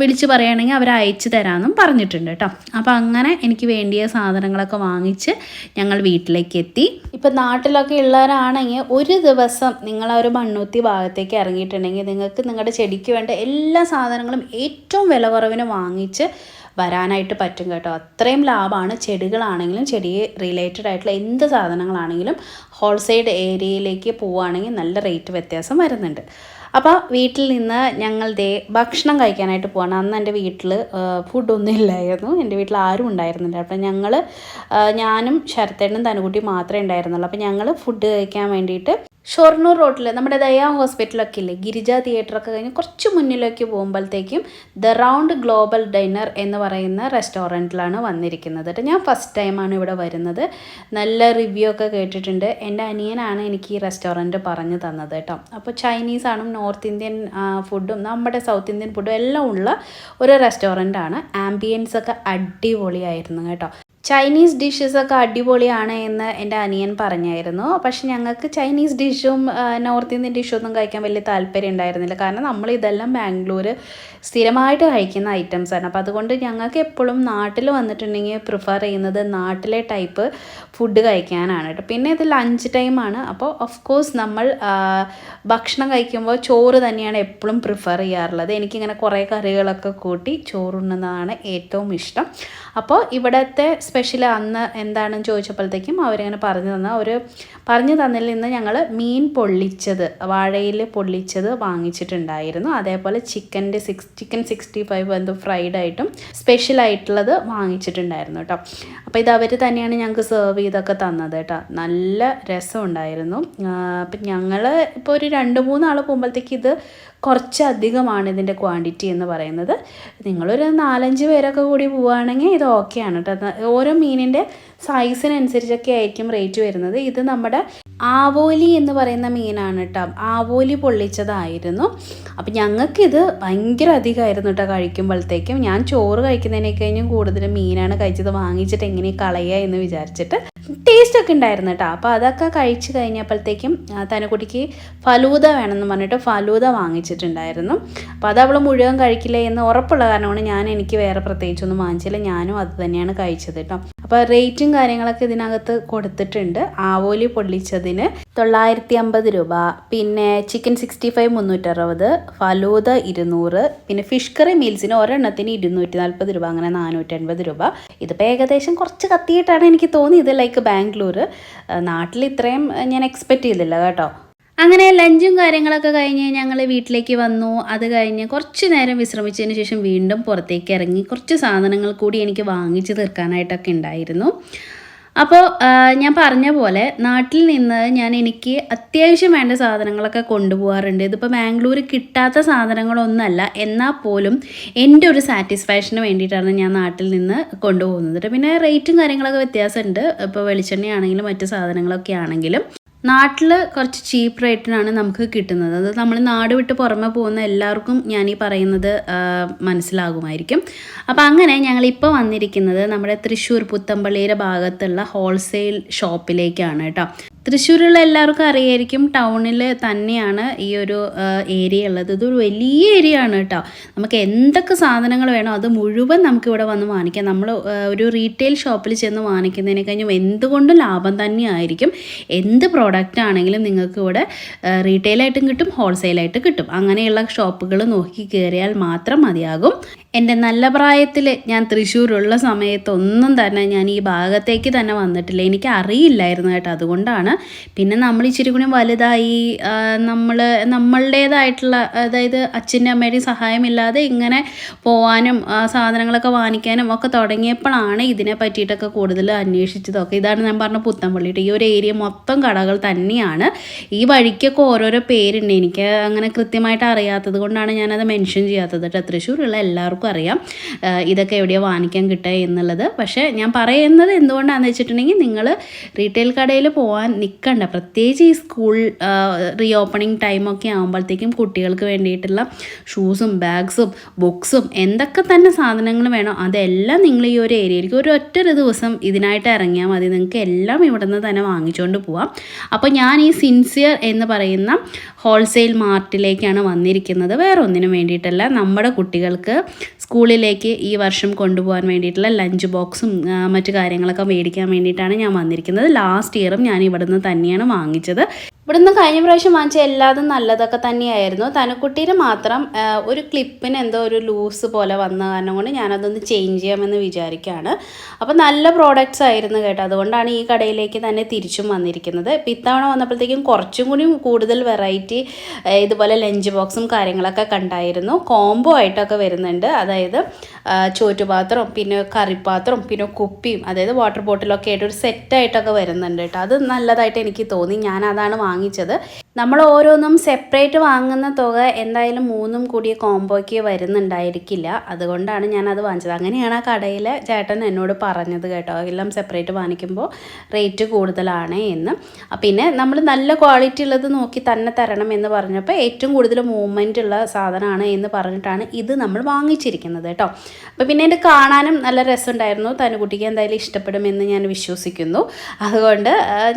വിളിച്ച് പറയുകയാണെങ്കിൽ അവർ അയച്ചു തരാമെന്നും പറഞ്ഞിട്ടുണ്ട് കേട്ടോ. അപ്പോൾ അങ്ങനെ എനിക്ക് വേണ്ടിയ സാധനങ്ങളൊക്കെ വാങ്ങിച്ച് ഞങ്ങൾ വീട്ടിലേക്ക് എത്തി. ഇപ്പം നാട്ടിലൊക്കെ ഉള്ളവരാണെങ്കിൽ ഒരു ദിവസം നിങ്ങൾ ആ ഒരു മണ്ണൂത്തി ഭാഗത്തേക്ക് ഇറങ്ങിയിട്ടുണ്ടെങ്കിൽ നിങ്ങൾക്ക് നിങ്ങളുടെ ചെടിക്ക് വേണ്ട എല്ലാ സാധനങ്ങളും ഏറ്റവും വില കുറവിന് വാങ്ങിച്ച് വരാനായിട്ട് പറ്റും കേട്ടോ. അത്രയും ലാഭമാണ്. ചെടികളാണെങ്കിലും ചെടി റിലേറ്റഡ് ആയിട്ടുള്ള എന്ത് സാധനങ്ങളാണെങ്കിലും ഹോൾസെയിൽ ഏരിയയിലേക്ക് പോവുകയാണെങ്കിൽ നല്ല റേറ്റ് വ്യത്യാസം വരുന്നുണ്ട്. അപ്പോൾ വീട്ടിൽ നിന്ന് ഞങ്ങൾ ദേ ഭക്ഷണം കഴിക്കാനായിട്ട് പോവാണ്. അന്ന് എന്റെ വീട്ടിൽ ഫുഡൊന്നും ഇല്ലായിരുന്നു. എന്റെ വീട്ടിൽ ആരും ഉണ്ടായിരുന്നില്ല. അപ്പം ഞങ്ങൾ ഞാനും ശരത്തേട്ടനും തനുകുട്ടി മാത്രമേ ഉണ്ടായിരുന്നുള്ളൂ. അപ്പം ഞങ്ങൾ ഫുഡ് കഴിക്കാൻ വേണ്ടിയിട്ട് ഷൊർണൂർ റോഡിൽ നമ്മുടെ ദയാ ഹോസ്പിറ്റലൊക്കെ ഇല്ലേ? ഗിരിജ തിയേറ്ററൊക്കെ കഴിഞ്ഞ് കുറച്ച് മുന്നിലേക്ക് പോകുമ്പോഴത്തേക്കും ദ റൗണ്ട് ഗ്ലോബൽ ഡൈനർ എന്ന് പറയുന്ന റെസ്റ്റോറന്റിലാണ് വന്നിരിക്കുന്നത് കേട്ടോ. ഞാൻ ഫസ്റ്റ് ടൈമാണ് ഇവിടെ വരുന്നത്. നല്ല റിവ്യൂ ഒക്കെ കേട്ടിട്ടുണ്ട്. എന്റെ അനിയനാണ് എനിക്ക് ഈ റെസ്റ്റോറന്റ് പറഞ്ഞു തന്നത് കേട്ടോ. അപ്പോൾ ചൈനീസ് ആണ് നോർത്ത് ഇന്ത്യൻ ഫുഡും നമ്മുടെ സൗത്ത് ഇന്ത്യൻ ഫുഡും എല്ലാം ഉള്ള ഒരു റെസ്റ്റോറന്റ് ആണ് ആംബിയൻസ് ഒക്കെ അടിപൊളിയായിരുന്നു കേട്ടോ. ചൈനീസ് ഡിഷസ് ഒക്കെ അടിപൊളിയാണ് എന്ന് എന്റെ അനിയൻ പറഞ്ഞായിരുന്നു. പക്ഷെ ഞങ്ങൾക്ക് ചൈനീസ് ഡിഷും നോർത്ത് ഇന്ത്യൻ ഒന്നും കഴിക്കാൻ വലിയ താല്പര്യം ഉണ്ടായിരുന്നില്ല. കാരണം നമ്മൾ ഇതെല്ലാം ബാംഗ്ലൂർ സ്ഥിരമായിട്ട് കഴിക്കുന്ന ഐറ്റംസ് ആണ്. അപ്പോൾ അതുകൊണ്ട് ഞങ്ങൾക്ക് എപ്പോഴും നാട്ടിൽ വന്നിട്ടുണ്ടെങ്കിൽ പ്രിഫർ ചെയ്യുന്നത് നാട്ടിലെ ടൈപ്പ് ഫുഡ് കഴിക്കാനാണ് കേട്ടോ. പിന്നെ ഇത് ലഞ്ച് ടൈമാണ് അപ്പോൾ ഓഫ് കോഴ്സ് നമ്മൾ ഭക്ഷണം കഴിക്കുമ്പോൾ ചോറ് തന്നെയാണ് എപ്പോഴും പ്രിഫർ ചെയ്യാറുള്ളത്. എനിക്കിങ്ങനെ കുറേ കറികളൊക്കെ കൂട്ടി ചോറുണ്ണുന്നതാണ് ഏറ്റവും ഇഷ്ടം. അപ്പോൾ ഇവിടുത്തെ സ്പെഷ്യൽ അന്ന് എന്താണെന്ന് ചോദിച്ചപ്പോഴത്തേക്കും അവരിങ്ങനെ പറഞ്ഞു തന്ന ഒരു പറഞ്ഞു തന്നിൽ നിന്ന് ഞങ്ങൾ മീൻ പൊള്ളിച്ചത് വാഴയിൽ പൊള്ളിച്ചത് വാങ്ങിച്ചിട്ടുണ്ടായിരുന്നു. അതേപോലെ ചിക്കന്റെ സിക്സ് ചിക്കൻ സിക്സ്റ്റി ഫൈവ് എന്തോ ഫ്രൈഡ് ആയിട്ടും സ്പെഷ്യൽ ആയിട്ടുള്ളത് വാങ്ങിച്ചിട്ടുണ്ടായിരുന്നു കേട്ടോ. അപ്പോൾ ഇത് അവർ തന്നെയാണ് ഞങ്ങൾക്ക് സെർവ് ചെയ്തൊക്കെ തന്നത് കേട്ടോ. നല്ല രസമുണ്ടായിരുന്നു. അപ്പം ഞങ്ങൾ ഇപ്പോൾ ഒരു രണ്ട് മൂന്നാൾ പോകുമ്പോഴത്തേക്ക് ഇത് കുറച്ചധികമാണ് ഇതിന്റെ ക്വാണ്ടിറ്റി എന്ന് പറയുന്നത്. നിങ്ങളൊരു നാലഞ്ച് പേരൊക്കെ കൂടി പോവുകയാണെങ്കിൽ ഇത് ഓക്കെയാണ് കേട്ടോ. ഓരോ മീനിന്റെ സൈസിനനുസരിച്ചൊക്കെ ആയിരിക്കും റേറ്റ് വരുന്നത്. ഇത് നമ്മുടെ ആവോലി എന്ന് പറയുന്ന മീനാണ് കേട്ടോ ആവോലി പൊള്ളിച്ചതായിരുന്നു. അപ്പം ഞങ്ങൾക്കിത് ഭയങ്കര അധികമായിരുന്നു കേട്ടോ കഴിക്കുമ്പോഴത്തേക്കും. ഞാൻ ചോറ് കഴിക്കുന്നതിനേക്കഴിഞ്ഞും കൂടുതൽ മീനാണ് കഴിച്ചത്. വാങ്ങിച്ചിട്ട് എങ്ങനെ കളയുക എന്ന് വിചാരിച്ചിട്ട് ടേസ്റ്റ് ഒക്കെ ഉണ്ടായിരുന്നു കേട്ടോ അപ്പോൾ അതൊക്കെ കഴിച്ചു കഴിഞ്ഞപ്പോഴത്തേക്കും തനക്കുട്ടിക്ക് ഫലൂത വേണമെന്ന് പറഞ്ഞിട്ട് ഫലൂത വാങ്ങിച്ചിട്ടുണ്ടായിരുന്നു. അപ്പോൾ അത് അവൾ മുഴുവൻ കഴിക്കില്ല എന്ന് ഉറപ്പുള്ള കാരണമാണ് ഞാൻ എനിക്ക് വേറെ പ്രത്യേകിച്ചൊന്നും വാങ്ങിച്ചില്ല. ഞാനും അത് തന്നെയാണ് കഴിച്ചത് കേട്ടോ അപ്പോൾ റേറ്റും കാര്യങ്ങളൊക്കെ ഇതിനകത്ത് കൊടുത്തിട്ടുണ്ട്. ആവോലി പൊള്ളിച്ചതിന് തൊള്ളായിരത്തി അമ്പത് രൂപ. പിന്നെ ചിക്കൻ സിക്സ്റ്റി ഫൈവ് മുന്നൂറ്ററുപത് ഫലൂദ ഇരുന്നൂറ് പിന്നെ ഫിഷ് കറി മീൽസിന് ഒരെണ്ണത്തിന് ഇരുന്നൂറ്റി നാൽപ്പത് രൂപ അങ്ങനെ നാനൂറ്റൻപത് രൂപ. ഇതിപ്പോൾ ഏകദേശം കുറച്ച് കത്തിയിട്ടാണ് എനിക്ക് തോന്നിയത് ലൈക്ക് ബാംഗ്ലൂർ നാട്ടിൽ ഇത്രയും ഞാൻ എക്സ്പെക്റ്റ് ചെയ്തില്ല കേട്ടോ. അങ്ങനെ ലഞ്ചും കാര്യങ്ങളൊക്കെ കഴിഞ്ഞ് ഞങ്ങൾ വീട്ടിലേക്ക് വന്നു. അത് കഴിഞ്ഞ് കുറച്ച് നേരം വിശ്രമിച്ചതിന് ശേഷം വീണ്ടും പുറത്തേക്ക് ഇറങ്ങി കുറച്ച് സാധനങ്ങൾ കൂടി എനിക്ക് വാങ്ങിച്ചു തീർക്കാനായിട്ടൊക്കെ ഉണ്ടായിരുന്നു. അപ്പോൾ ഞാൻ പറഞ്ഞ പോലെ നാട്ടിൽ നിന്ന് ഞാൻ എനിക്ക് അത്യാവശ്യം വേണ്ട സാധനങ്ങളൊക്കെ കൊണ്ടുപോകാറുണ്ട് ഇതിപ്പോൾ ബാംഗ്ലൂർ കിട്ടാത്ത സാധനങ്ങളൊന്നല്ല. എന്നാൽ പോലും എന്റെ ഒരു സാറ്റിസ്ഫാക്ഷന് വേണ്ടിയിട്ടാണ് ഞാൻ നാട്ടിൽ നിന്ന് കൊണ്ടുപോകുന്നത്. പിന്നെ റേറ്റും കാര്യങ്ങളൊക്കെ വ്യത്യാസമുണ്ട്. ഇപ്പോൾ വെളിച്ചെണ്ണയാണെങ്കിലും മറ്റു സാധനങ്ങളൊക്കെ ആണെങ്കിലും. നാട്ടിൽ കുറച്ച് ചീപ്പ് റേറ്റിനാണ് നമുക്ക് കിട്ടുന്നത്. അത് നമ്മൾ നാട് വിട്ട് പുറമെ പോകുന്ന എല്ലാവർക്കും ഞാൻ ഈ പറയുന്നത് മനസ്സിലാകുമായിരിക്കും. അപ്പോൾ അങ്ങനെ ഞങ്ങളിപ്പോൾ വന്നിരിക്കുന്നത് നമ്മുടെ തൃശ്ശൂർ പുത്തമ്പള്ളിയുടെ ഭാഗത്തുള്ള ഹോൾസെയിൽ ഷോപ്പിലേക്കാണ് കേട്ടോ. തൃശ്ശൂരുള്ള എല്ലാവർക്കും അറിയായിരിക്കും ടൗണിൽ തന്നെയാണ് ഈ ഒരു ഏരിയ ഉള്ളത്. ഇതൊരു വലിയ ഏരിയ ആണ് കേട്ടോ. നമുക്ക് എന്തൊക്കെ സാധനങ്ങൾ വേണോ അത് മുഴുവൻ നമുക്ക് ഇവിടെ വന്ന് വാങ്ങിക്കാം. നമ്മൾ ഒരു റീറ്റെയിൽ ഷോപ്പിൽ ചെന്ന് വാങ്ങിക്കുന്നതിനെ കഴിഞ്ഞും എന്തുകൊണ്ടും ലാഭം തന്നെയായിരിക്കും എന്ത് പ്രോഡക്റ്റ് ആണെങ്കിലും നിങ്ങൾക്ക് ഇവിടെ റീറ്റെയിലായിട്ടും കിട്ടും ഹോൾസെയിലായിട്ട് കിട്ടും. അങ്ങനെയുള്ള ഷോപ്പുകൾ നോക്കി കയറിയാൽ മാത്രം മതിയാകും. എന്റെ നല്ല പ്രായത്തിൽ ഞാൻ തൃശ്ശൂരുള്ള സമയത്തൊന്നും തന്നെ ഞാൻ ഈ ഭാഗത്തേക്ക് തന്നെ വന്നിട്ടില്ല. എനിക്ക് അറിയില്ലായിരുന്നു കേട്ടോ അതുകൊണ്ടാണ്. പിന്നെ നമ്മൾ ഇച്ചിരി കൂടി വലുതായി നമ്മൾ നമ്മളുടേതായിട്ടുള്ള അതായത് അച്ഛന്റെ അമ്മയുടെയും സഹായമില്ലാതെ ഇങ്ങനെ പോകാനും ആ, സാധനങ്ങളൊക്കെ വാങ്ങിക്കാനും ഒക്കെ തുടങ്ങിയപ്പോഴാണ് ഇതിനെ പറ്റിയിട്ടൊക്കെ കൂടുതൽ അന്വേഷിച്ചതൊക്കെ. ഇതാണ് ഞാൻ പറഞ്ഞ പുത്തൻപള്ളിയിട്ട് ഈ ഒരു ഏരിയ മൊത്തം കടകൾ തന്നെയാണ്. ഈ വഴിക്കൊക്കെ ഓരോരോ പേരുണ്ട്. എനിക്ക് അങ്ങനെ കൃത്യമായിട്ട് അറിയാത്തത് കൊണ്ടാണ് ഞാനത് മെൻഷൻ ചെയ്യാത്തത് കേട്ടോ. തൃശ്ശൂരുള്ള എല്ലാവർക്കും അറിയാം ഇതൊക്കെ എവിടെയോ വാങ്ങിക്കാൻ കിട്ടുക എന്നുള്ളത്. പക്ഷേ ഞാൻ പറയുന്നത് എന്തുകൊണ്ടാണെന്ന് വെച്ചിട്ടുണ്ടെങ്കിൽ നിങ്ങൾ റീറ്റെയിൽ കടയിൽ പോകാൻ നിൽക്കണ്ട പ്രത്യേകിച്ച് ഈ സ്കൂൾ റീ ഓപ്പണിംഗ് ടൈമൊക്കെ ആകുമ്പോഴത്തേക്കും കുട്ടികൾക്ക് വേണ്ടിയിട്ടുള്ള ഷൂസും ബാഗ്സും ബുക്സും എന്തൊക്കെ തന്നെ സാധനങ്ങൾ വേണോ അതെല്ലാം നിങ്ങൾ ഈ ഒരു ഏരിയയിലേക്ക് ഒരു ഒറ്റൊരു ദിവസം ഇതിനായിട്ട് ഇറങ്ങിയാൽ മതി. നിങ്ങൾക്ക് എല്ലാം ഇവിടെ നിന്ന് തന്നെ വാങ്ങിച്ചുകൊണ്ട് പോവാം. അപ്പോൾ ഞാൻ ഈ സിൻസിയർ എന്ന് പറയുന്ന ഹോൾസെയിൽ മാർട്ടിലേക്കാണ് വന്നിരിക്കുന്നത്. വേറെ ഒന്നിനും വേണ്ടിയിട്ടല്ല. നമ്മുടെ കുട്ടികൾക്ക് സ്കൂളിലേക്ക് ഈ വർഷം കൊണ്ടുപോകാൻ വേണ്ടിയിട്ടുള്ള ലഞ്ച് ബോക്സും മറ്റു കാര്യങ്ങളൊക്കെ മേടിക്കാൻ വേണ്ടിയിട്ടാണ് ഞാൻ വന്നിരിക്കുന്നത്. ലാസ്റ്റ് ഇയറും ഞാൻ ഇവിടുന്ന് തന്നെയാണ് വാങ്ങിച്ചത്. ഇവിടുന്ന് കഴിഞ്ഞ പ്രാവശ്യം വാങ്ങിച്ച എല്ലാതും നല്ലതൊക്കെ തന്നെയായിരുന്നു. തനക്കുട്ടിയിൽ മാത്രം ഒരു ക്ലിപ്പിന് എന്തോ ഒരു ലൂസ് പോലെ വന്ന കാരണം കൊണ്ട് ഞാനതൊന്ന് ചേഞ്ച് ചെയ്യാമെന്ന് വിചാരിക്കുകയാണ് അപ്പോൾ നല്ല പ്രോഡക്റ്റ്സ് ആയിരുന്നു കേട്ടോ. അതുകൊണ്ടാണ് ഈ കടയിലേക്ക് തന്നെ തിരിച്ചും വന്നിരിക്കുന്നത്. ഇപ്പം ഇത്തവണ വന്നപ്പോഴത്തേക്കും കുറച്ചും കൂടി കൂടുതൽ വെറൈറ്റി ഇതുപോലെ ലഞ്ച് ബോക്സും കാര്യങ്ങളൊക്കെ കണ്ടായിരുന്നു. കോംബോ ആയിട്ടൊക്കെ വരുന്നുണ്ട്. അതായത് ചോറ്റുപാത്രം പിന്നെ കറിപ്പാത്രം പിന്നെ കുപ്പിയും അതായത് വാട്ടർ ബോട്ടിലൊക്കെ ആയിട്ട് ഒരു സെറ്റായിട്ടൊക്കെ വരുന്നുണ്ട് കേട്ടോ. അത് നല്ലതായിട്ട് എനിക്ക് തോന്നി. ഞാൻ അതാണ് വാങ്ങിച്ചത്. നമ്മൾ ഓരോന്നും സെപ്പറേറ്റ് വാങ്ങുന്ന തുക എന്തായാലും മൂന്നും കൂടിയ കോംബോയ്ക്ക് വരുന്നുണ്ടായിരിക്കില്ല. അതുകൊണ്ടാണ് ഞാൻ അത് വാങ്ങിച്ചത്. അങ്ങനെയാണ് ആ കടയിലെ ചേട്ടൻ എന്നോട് പറഞ്ഞത് കേട്ടോ. എല്ലാം സെപ്പറേറ്റ് വാങ്ങിക്കുമ്പോൾ റേറ്റ് കൂടുതലാണ് എന്ന്. പിന്നെ നമ്മൾ നല്ല ക്വാളിറ്റി ഉള്ളത് നോക്കി തന്നെ തരണം എന്ന് പറഞ്ഞപ്പോൾ ഏറ്റവും കൂടുതൽ മൂവ്മെന്റ് ഉള്ള സാധനമാണ് എന്ന് പറഞ്ഞിട്ടാണ് ഇത് നമ്മൾ വാങ്ങിച്ചിരിക്കുന്നത് കേട്ടോ. അപ്പോൾ പിന്നെ ഇത് കാണാനും നല്ല രസമുണ്ടായിരുന്നു. തനുകുട്ടിക്ക് എന്തായാലും ഇഷ്ടപ്പെടുമെന്ന് ഞാൻ വിശ്വസിക്കുന്നു. അതുകൊണ്ട്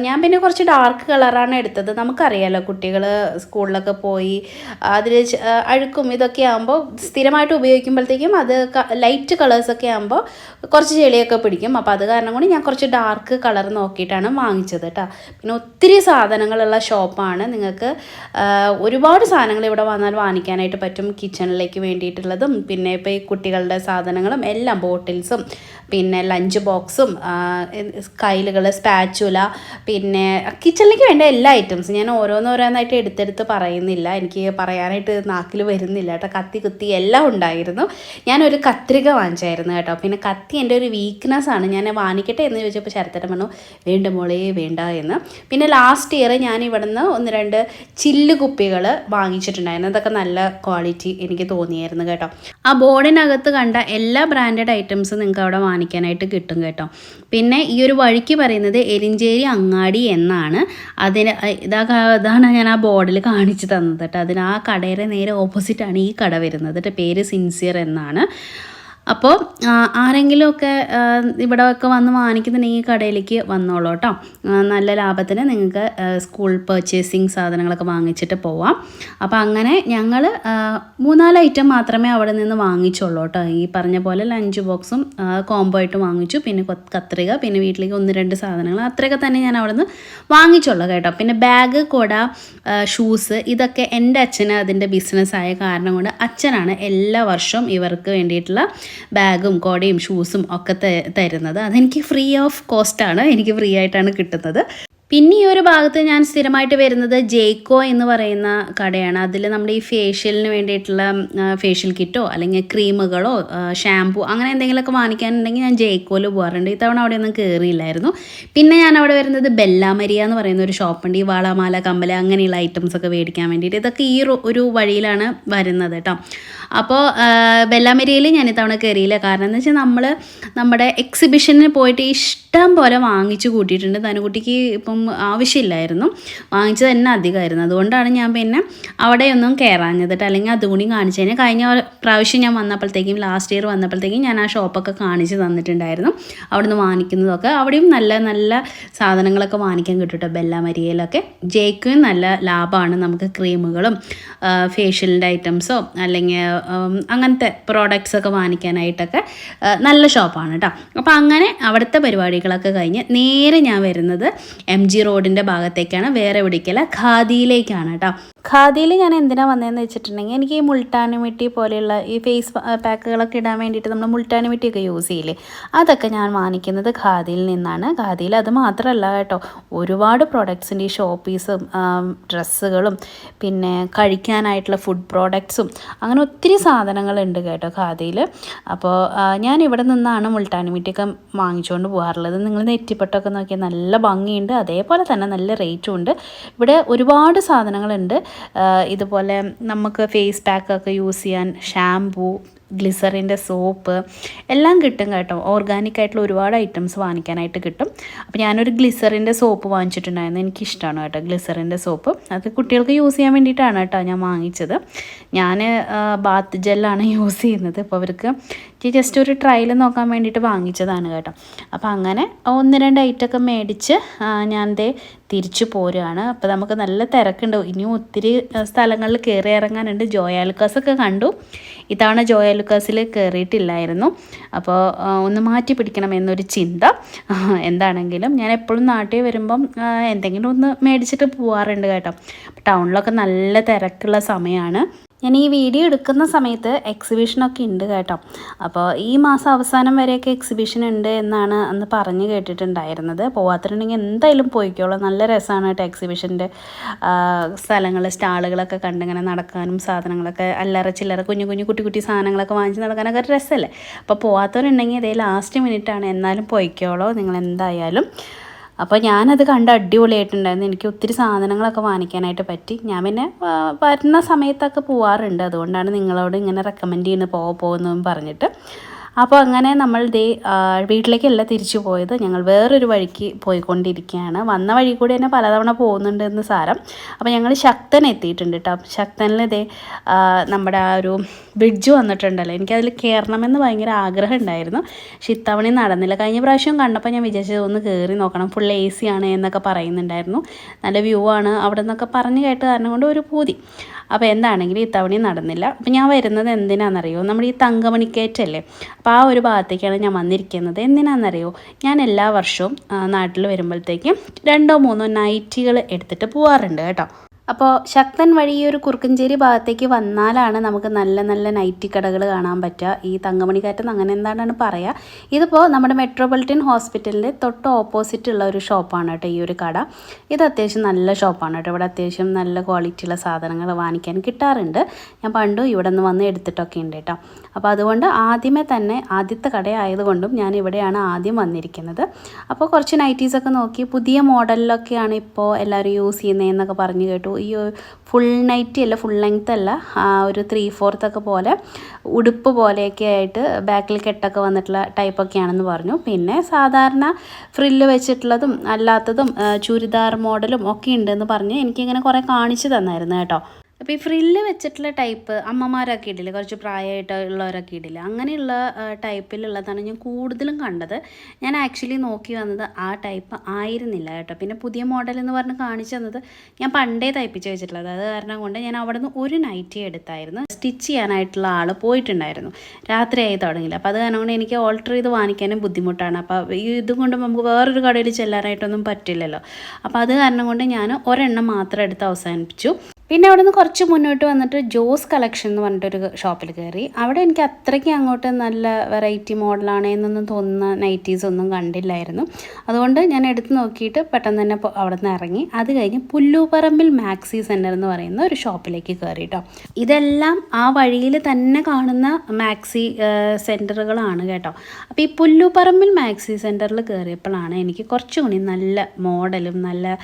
ഞാൻ പിന്നെ കുറച്ച് ഡാർക്ക് കളറാണ് എടുത്തത്. നമുക്കറിയാലോ കുട്ടികൾ സ്കൂളിലൊക്കെ പോയി അതിൽ അഴുക്കും ഇതൊക്കെ ആകുമ്പോൾ സ്ഥിരമായിട്ട് ഉപയോഗിക്കുമ്പോഴത്തേക്കും അത് ലൈറ്റ് കളേഴ്സൊക്കെ ആകുമ്പോൾ കുറച്ച് ചെളിയൊക്കെ പിടിക്കും. അപ്പോൾ അത് കാരണം കൊണ്ട് ഞാൻ കുറച്ച് ഡാർക്ക് കളർ നോക്കിയിട്ടാണ് വാങ്ങിച്ചത് കേട്ടോ പിന്നെ ഒത്തിരി സാധനങ്ങളുള്ള ഷോപ്പാണ് നിങ്ങൾക്ക് ഒരുപാട് സാധനങ്ങൾ ഇവിടെ വന്നാൽ വാങ്ങിക്കാനായിട്ട് പറ്റും. കിച്ചണിലേക്ക് വേണ്ടിയിട്ടുള്ളതും പിന്നെ ഇപ്പോൾ ഈ കുട്ടികളുടെ സാധനങ്ങളും എല്ലാം ബോട്ടിൽസും പിന്നെ ലഞ്ച് ബോക്സും കയ്യിലുകൾ സ്പാച്ചുല പിന്നെ കിച്ചണിലേക്ക് വേണ്ട എല്ലാ ഐറ്റംസും ഞാൻ ഓരോന്നോരോന്നായിട്ട് എടുത്തെടുത്ത് പറയുന്നില്ല. എനിക്ക് പറയാനായിട്ട് നാക്കിൽ വരുന്നില്ല കേട്ടോ. കത്തി കുത്തി എല്ലാം ഉണ്ടായിരുന്നു. ഞാനൊരു കത്രിക വാങ്ങിച്ചായിരുന്നു കേട്ടോ. പിന്നെ കത്തി എന്റെ ഒരു വീക്ക്നെസ് ആണ്. ഞാൻ വാങ്ങിക്കട്ടെ എന്ന് ചോദിച്ചപ്പോൾ ശരത്തേട്ടൻ പറഞ്ഞു വേണ്ട മോളേ വേണ്ട എന്ന്. പിന്നെ ലാസ്റ്റ് ഇയർ ഞാൻ ഇവിടുന്ന് ഒന്ന് രണ്ട് ചില്ല് കുപ്പികൾ വാങ്ങിച്ചിട്ടുണ്ടായിരുന്നു. അതൊക്കെ നല്ല ക്വാളിറ്റി എനിക്ക് തോന്നിയായിരുന്നു കേട്ടോ. ആ ബോർഡിനകത്ത് കണ്ട എല്ലാ ബ്രാൻഡഡ് ഐറ്റംസും നിങ്ങൾക്ക് അവിടെ വാങ്ങിക്കാനായിട്ട് കിട്ടും കേട്ടോ. പിന്നെ ഈ ഒരു വഴിക്ക് പറയുന്നത് എരിഞ്ചേരി അങ്ങാടി എന്നാണ്. അതിന് ഇതാ ഇതാണ് ഞാൻ ആ ബോർഡിൽ കാണിച്ചു തന്നത് കേട്ടോ. അതിന് ആ കടയുടെ നേരെ ഓപ്പോസിറ്റാണ് ഈ കട വരുന്നത്. പേര് സിൻസിയർ എന്നാണ്. അപ്പോൾ ആരെങ്കിലുമൊക്കെ ഇവിടെ ഒക്കെ വന്ന് വാങ്ങിക്കുന്നുണ്ടെങ്കിൽ കടയിലേക്ക് വന്നോളൂ കേട്ടോ. നല്ല ലാഭത്തിന് നിങ്ങൾക്ക് സ്കൂൾ പർച്ചേസിങ് സാധനങ്ങളൊക്കെ വാങ്ങിച്ചിട്ട് പോവാം. അപ്പോൾ അങ്ങനെ ഞങ്ങൾ മൂന്നാൽ ഐറ്റം മാത്രമേ അവിടെ നിന്ന് വാങ്ങിച്ചുള്ളൂ കേട്ടോ. ഈ പറഞ്ഞ പോലെ ലഞ്ച് ബോക്സും കോംബോ ആയിട്ട് വാങ്ങിച്ചു. പിന്നെ കത്രിക പിന്നെ വീട്ടിലേക്ക് ഒന്ന് രണ്ട് സാധനങ്ങൾ. അത്രയൊക്കെ തന്നെ ഞാൻ അവിടെ നിന്ന് വാങ്ങിച്ചുള്ളൂ കേട്ടോ. പിന്നെ ബാഗ് കുട ഷൂസ് ഇതൊക്കെ എന്റെ അച്ഛന് അതിന്റെ ബിസിനസ്സായ കാരണം കൊണ്ട് അച്ഛനാണ് എല്ലാ വർഷവും ഇവർക്ക് വേണ്ടിയിട്ടുള്ള ബാഗും കോടയും ഷൂസും ഒക്കെ തരുന്നത്. അതെനിക്ക് ഫ്രീ ഓഫ് കോസ്റ്റാണ് എനിക്ക് ഫ്രീ ആയിട്ടാണ് കിട്ടുന്നത്. പിന്നെ ഈ ഒരു ഭാഗത്ത് ഞാൻ സ്ഥിരമായിട്ട് വരുന്നത് ജേക്കോ എന്ന് പറയുന്ന കടയാണ്. അതിൽ നമ്മുടെ ഈ ഫേഷ്യലിന് വേണ്ടിയിട്ടുള്ള ഫേഷ്യൽ കിറ്റോ അല്ലെങ്കിൽ ക്രീമുകളോ ഷാമ്പു അങ്ങനെ എന്തെങ്കിലുമൊക്കെ വാങ്ങിക്കാനുണ്ടെങ്കിൽ ഞാൻ ജേക്കോയിൽ പോകാറുണ്ട്. ഇത്തവണ അവിടെ ഒന്നും കയറിയില്ലായിരുന്നു പിന്നെ ഞാൻ അവിടെ വരുന്നത് ബെല്ലാമരിയ എന്ന് പറയുന്ന ഒരു ഷോപ്പുണ്ട് ഈ വളമാല കമ്പല അങ്ങനെയുള്ള ഐറ്റംസ് ഒക്കെ മേടിക്കാൻ വേണ്ടിയിട്ട്. ഇതൊക്കെ ഈ ഒരു- വഴിയിലാണ് വരുന്നത് കേട്ടോ. അപ്പോൾ ബെല്ലാമരിയയിൽ ഞാൻ ഇത്തവണ കയറിയില്ല കാരണം എന്ന് വെച്ചാൽ നമ്മൾ നമ്മുടെ എക്സിബിഷനിൽ പോയിട്ട് ഇഷ്ടം പോലെ വാങ്ങിച്ചു കൂട്ടിയിട്ടുണ്ട്. തനുകുട്ടിക്ക് ഇപ്പം ആവശ്യമില്ലായിരുന്നു. വാങ്ങിച്ചത് തന്നെ അധികമായിരുന്നു. അതുകൊണ്ടാണ് ഞാൻ പിന്നെ അവിടെയൊന്നും കയറാഞ്ഞത് കേട്ടോ. അല്ലെങ്കിൽ അതുകൂടി കാണിച്ചു കഴിഞ്ഞ പ്രാവശ്യം ഞാൻ വന്നപ്പോഴത്തേക്കും ലാസ്റ്റ് ഇയർ വന്നപ്പോഴത്തേക്കും ഞാൻ ആ ഷോപ്പൊക്കെ കാണിച്ച് തന്നിട്ടുണ്ടായിരുന്നു. അവിടുന്ന് വാങ്ങിക്കുന്നതൊക്കെ. അവിടെയും നല്ല നല്ല സാധനങ്ങളൊക്കെ വാങ്ങിക്കാൻ കിട്ടും കേട്ടോ. ബെല്ലാമരിയയിലൊക്കെ. ജേക്കും നല്ല ലാഭമാണ്. നമുക്ക് ക്രീമുകളും ഫേഷ്യലിന്റെ ഐറ്റംസോ അല്ലെങ്കിൽ അങ്ങനത്തെ പ്രോഡക്റ്റ്സ് ഒക്കെ വാങ്ങിക്കാനായിട്ടൊക്കെ നല്ല ഷോപ്പാണ് കേട്ടോ. അപ്പോൾ അങ്ങനെ അവിടുത്തെ പരിപാടികളൊക്കെ കഴിഞ്ഞ് നേരെ ഞാൻ വരുന്നത് എം ജി റോഡിന്റെ ഭാഗത്തേക്കാണ് വേറെ എവിടേക്കല്ല ഖാദിയിലേക്കാണ് കേട്ടോ. ഖാദിയിൽ ഞാൻ എന്തിനാണ് വന്നതെന്ന് വെച്ചിട്ടുണ്ടെങ്കിൽ എനിക്ക് ഈ മുൾട്ടാനി മിട്ടി പോലെയുള്ള ഈ ഫേസ് പാക്കുകളൊക്കെ ഇടാൻ വേണ്ടിയിട്ട് നമ്മൾ മുൾട്ടാനി മിട്ടിയൊക്കെ യൂസ് ചെയ്യില്ലേ? അതൊക്കെ ഞാൻ വാങ്ങിക്കുന്നത് ഖാദിയിൽ നിന്നാണ്. ഖാദിയിൽ അത് മാത്രമല്ല കേട്ടോ ഒരുപാട് പ്രോഡക്ട്സിന്റെ ഈ ഷോപ്പീസും ഡ്രസ്സുകളും പിന്നെ കഴിക്കാനായിട്ടുള്ള ഫുഡ് പ്രോഡക്ട്സും അങ്ങനെ ഒത്തിരി സാധനങ്ങളുണ്ട് കേട്ടോ ഖാദിയിൽ. അപ്പോൾ ഞാൻ ഇവിടെ നിന്നാണ് മുൾട്ടാനി മിട്ടിയൊക്കെ വാങ്ങിച്ചുകൊണ്ട് പോകാറുള്ളത്. നിങ്ങൾ നെറ്റിപ്പട്ടൊക്കെ നോക്കിയാൽ നല്ല ഭംഗിയുണ്ട് അതേപോലെ തന്നെ നല്ല റേറ്റും ഉണ്ട്. ഇവിടെ ഒരുപാട് സാധനങ്ങളുണ്ട്. ഇതുപോലെ നമുക്ക് ഫേസ് പാക്കൊക്കെ യൂസ് ചെയ്യാൻ ഷാംപൂ ഗ്ലിസറിന്റെ സോപ്പ് എല്ലാം കിട്ടും കേട്ടോ. ഓർഗാനിക് ആയിട്ടുള്ള ഒരുപാട് ഐറ്റംസ് വാങ്ങിക്കാനായിട്ട് കിട്ടും. അപ്പോൾ ഞാനൊരു ഗ്ലിസറിന്റെ സോപ്പ് വാങ്ങിച്ചിട്ടുണ്ടായിരുന്നു. എനിക്കിഷ്ടമാണ് കേട്ടോ ഗ്ലിസറിന്റെ സോപ്പ് അത് കുട്ടികൾക്ക് യൂസ് ചെയ്യാൻ വേണ്ടിയിട്ടാണ് കേട്ടോ ഞാൻ വാങ്ങിച്ചത്. ഞാൻ ബാത്ത് ജെല്ലാണ് യൂസ് ചെയ്യുന്നത്. അപ്പോൾ അവർക്ക് ജസ്റ്റ് ഒരു ട്രയൽ നോക്കാൻ വേണ്ടിയിട്ട് വാങ്ങിച്ചതാണ് കേട്ടോ. അപ്പോൾ അങ്ങനെ ഒന്ന് രണ്ട് ഐറ്റമൊക്കെ മേടിച്ച് ഞാൻ ദേ തിരിച്ചു പോരുകയാണ് അപ്പോൾ നമുക്ക് നല്ല തിരക്കുണ്ട്. ഇനിയും ഒത്തിരി സ്ഥലങ്ങളിൽ കയറി ഇറങ്ങാനുണ്ട്. ജോയാലുക്കാസൊക്കെ കണ്ടു. ഇത്തവണ ജോയാലുക്കാസിൽ കയറിയിട്ടില്ലായിരുന്നു അപ്പോൾ ഒന്ന് മാറ്റി പിടിക്കണം എന്നൊരു ചിന്ത. എന്താണെങ്കിലും ഞാൻ എപ്പോഴും നാട്ടിൽ വരുമ്പം എന്തെങ്കിലും ഒന്ന് മേടിച്ചിട്ട് പോവാറുണ്ട് കേട്ടോ. ടൗണിലൊക്കെ നല്ല തിരക്കുള്ള സമയമാണ് ഞാൻ ഈ വീഡിയോ എടുക്കുന്ന സമയത്ത് എക്സിബിഷനൊക്കെ ഉണ്ട് കേട്ടോ. അപ്പോൾ ഈ മാസം അവസാനം വരെയൊക്കെ എക്സിബിഷൻ ഉണ്ട് എന്നാണ് അന്ന് പറഞ്ഞു കേട്ടിട്ടുണ്ടായിരുന്നത്. പോവാത്തിട്ടുണ്ടെങ്കിൽ എന്തായാലും പോയിക്കോളൂ. നല്ല രസമാണ് കേട്ടോ എക്സിബിഷന്റെ സ്ഥലങ്ങൾ സ്റ്റാളുകളൊക്കെ കണ്ടിങ്ങനെ നടക്കാനും സാധനങ്ങളൊക്കെ അല്ലറ ചില്ലറ കുഞ്ഞു കുഞ്ഞു കുട്ടി കുട്ടി സാധനങ്ങളൊക്കെ വാങ്ങിച്ച് നടക്കാനൊക്കെ ഒരു രസമല്ലേ അപ്പോൾ പോവാത്തവരുണ്ടെങ്കിൽ ഇതേ ലാസ്റ്റ് മിനിറ്റാണ് എന്നാലും പോയിക്കോളൂ. നിങ്ങൾ എന്തായാലും അപ്പോൾ ഞാനത് കണ്ട് അടിപൊളിയായിട്ടുണ്ടായിരുന്നു. എനിക്ക് ഒത്തിരി സാധനങ്ങളൊക്കെ വാങ്ങിക്കാനായിട്ട് പറ്റി. ഞാൻ പിന്നെ വരുന്ന സമയത്തൊക്കെ പോവാറുണ്ട്. അതുകൊണ്ടാണ് നിങ്ങളോട് ഇങ്ങനെ റെക്കമെൻഡ് ചെയ്യുന്നത് പോകാൻ പോകുന്നതും പറഞ്ഞിട്ട്. അപ്പോൾ അങ്ങനെ നമ്മൾ ദേ വീട്ടിലേക്കല്ല തിരിച്ചു പോയത്. ഞങ്ങൾ വേറൊരു വഴിക്ക് പോയിക്കൊണ്ടിരിക്കുകയാണ്. വന്ന വഴി കൂടി തന്നെ പലതവണ പോകുന്നുണ്ട് എന്ന് സാരം. അപ്പോൾ ഞങ്ങൾ ശക്തൻ എത്തിയിട്ടുണ്ട് കേട്ടോ ശക്തനിൽ ദേ നമ്മുടെ ആ ഒരു ബ്രിഡ്ജ് വന്നിട്ടുണ്ടല്ലോ. എനിക്കതിൽ കയറണമെന്ന് ഭയങ്കര ആഗ്രഹം ഉണ്ടായിരുന്നു പക്ഷെ ഇത്തവണ നടന്നില്ല. കഴിഞ്ഞ പ്രാവശ്യം കണ്ടപ്പോൾ ഞാൻ വിചാരിച്ചത് ഒന്ന് കയറി നോക്കണം. ഫുൾ എ സി ആണ് എന്നൊക്കെ പറയുന്നുണ്ടായിരുന്നു. നല്ല വ്യൂ ആണ് അവിടെ നിന്നൊക്കെ പറഞ്ഞു കേട്ട് കാരണം കൊണ്ട് ഒരു പൂതി. അപ്പോൾ എന്താണെങ്കിലും ഇത്തവണയും നടന്നില്ല. അപ്പോൾ ഞാൻ വരുന്നത് എന്തിനാണെന്നറിയോ നമ്മുടെ ഈ തങ്കമണിക്കേറ്റല്ലേ? അപ്പോൾ ആ ഒരു ഭാഗത്തേക്കാണ് ഞാൻ വന്നിരിക്കുന്നത്. എന്തിനാണെന്നറിയോ ഞാൻ എല്ലാ വർഷവും നാട്ടിൽ വരുമ്പോഴത്തേക്കും രണ്ടോ മൂന്നോ നൈറ്റികൾ എടുത്തിട്ട് പോവാറുണ്ട് കേട്ടോ. അപ്പോൾ ശക്തൻ വഴി ഈ ഒരു കുറുക്കഞ്ചേരി ഭാഗത്തേക്ക് വന്നാലാണ് നമുക്ക് നല്ല നല്ല നൈറ്റി കടകൾ കാണാൻ പറ്റുക. ഈ തങ്കമണിക്കാറ്റം അങ്ങനെ എന്താണെന്ന് പറയുക ഇതിപ്പോൾ നമ്മുടെ മെട്രോപൊളിറ്റൻ ഹോസ്പിറ്റലിന്റെ തൊട്ട് ഓപ്പോസിറ്റ് ഉള്ള ഒരു ഷോപ്പാണ് കേട്ടോ ഈ ഒരു കട. ഇത് അത്യാവശ്യം നല്ല ഷോപ്പാണ് കേട്ടോ. ഇവിടെ അത്യാവശ്യം നല്ല ക്വാളിറ്റിയുള്ള സാധനങ്ങൾ വാങ്ങിക്കാൻ കിട്ടാറുണ്ട്. ഞാൻ പണ്ടും ഇവിടെ നിന്ന് വന്ന് എടുത്തിട്ടൊക്കെ ഉണ്ട് കേട്ടോ. അപ്പോൾ അതുകൊണ്ട് ആദ്യമേ തന്നെ ആദ്യത്തെ കടയായതുകൊണ്ടും ഞാൻ ഇവിടെയാണ് ആദ്യം വന്നിരിക്കുന്നത്. അപ്പോൾ കുറച്ച് നൈറ്റീസൊക്കെ നോക്കി പുതിയ മോഡലിലൊക്കെയാണ് ഇപ്പോൾ എല്ലാവരും യൂസ് ചെയ്യുന്നതെന്നൊക്കെ പറഞ്ഞു കേട്ടു. ഈ ഫുൾ നൈറ്റ് അല്ല ഫുൾ ലെങ്ത് അല്ല ഒരു ത്രീ ഫോർത്ത് ഒക്കെ പോലെ ഉടുപ്പ് പോലെയൊക്കെ ആയിട്ട് ബാക്കിൽ കെട്ടൊക്കെ വന്നിട്ടുള്ള ടൈപ്പൊക്കെയാണെന്ന് പറഞ്ഞു. പിന്നെ സാധാരണ ഫ്രില്ല് വെച്ചിട്ടുള്ളതും അല്ലാത്തതും ചുരിദാർ മോഡലും ഒക്കെ ഉണ്ടെന്ന് പറഞ്ഞ് എനിക്കിങ്ങനെ കുറേ കാണിച്ചു തന്നായിരുന്നു കേട്ടോ. അപ്പോൾ ഈ ഫ്രില്ല് വെച്ചിട്ടുള്ള ടൈപ്പ് അമ്മമാരൊക്കെ ഇടില്ല? കുറച്ച് പ്രായമായിട്ടുള്ളവരൊക്കെ ഇടില്ല? അങ്ങനെയുള്ള ടൈപ്പിലുള്ളതാണ് ഞാൻ കൂടുതലും കണ്ടത്. ഞാൻ ആക്ച്വലി നോക്കി വന്നത് ആ ടൈപ്പ് ആയിരുന്നില്ല കേട്ടോ. പിന്നെ പുതിയ മോഡൽ എന്ന് പറഞ്ഞ് കാണിച്ചു തന്നത് ഞാൻ പണ്ടേ തയ്പ്പിച്ച് വെച്ചിട്ടുള്ളത്. അത് കാരണം കൊണ്ട് ഞാൻ അവിടെ നിന്ന് ഒരു നൈറ്റി എടുത്തായിരുന്നു. സ്റ്റിച്ച് ചെയ്യാനായിട്ടുള്ള ആൾ പോയിട്ടുണ്ടായിരുന്നു. രാത്രിയായി തുടങ്ങിയില്ല. അപ്പോൾ അത് കാരണം കൊണ്ട് എനിക്ക് ഓൾട്ടർ ചെയ്ത് വാങ്ങിക്കാനും ബുദ്ധിമുട്ടാണ്. അപ്പോൾ ഈ ഇതും കൊണ്ട് നമുക്ക് വേറൊരു കടയിൽ ചെല്ലാനായിട്ടൊന്നും പറ്റില്ലല്ലോ. അപ്പോൾ അത് കാരണം കൊണ്ട് ഞാൻ ഒരെണ്ണം മാത്രം എടുത്ത് അവസാനിപ്പിച്ചു. പിന്നെ അവിടെ നിന്ന് കുറച്ച് മുന്നോട്ട് വന്നിട്ട് ജോസ് കളക്ഷൻ എന്ന് പറഞ്ഞിട്ടൊരു ഷോപ്പിൽ കയറി. അവിടെ എനിക്ക് അത്രയ്ക്ക് അങ്ങോട്ട് നല്ല വെറൈറ്റി മോഡലാണ് എന്നൊന്നും തോന്നുന്ന നൈറ്റീസ് ഒന്നും കണ്ടില്ലായിരുന്നു. അതുകൊണ്ട് ഞാൻ എടുത്ത് നോക്കിയിട്ട് പെട്ടെന്ന് തന്നെ അവിടെ നിന്ന് ഇറങ്ങി. അത് കഴിഞ്ഞ് പുല്ലൂപ്പറമ്പിൽ മാക്സി സെന്റർ എന്ന് പറയുന്ന ഒരു ഷോപ്പിലേക്ക് കയറി കേട്ടോ ഇതെല്ലാം ആ വഴിയിൽ തന്നെ കാണുന്ന മാക്സി സെന്ററുകളാണ് കേട്ടോ. അപ്പോൾ ഈ പുല്ലുപറമ്പിൽ മാക്സി സെന്ററിൽ കയറിയപ്പോഴാണ് എനിക്ക് കുറച്ചുകൂടി നല്ല മോഡലും നല്ല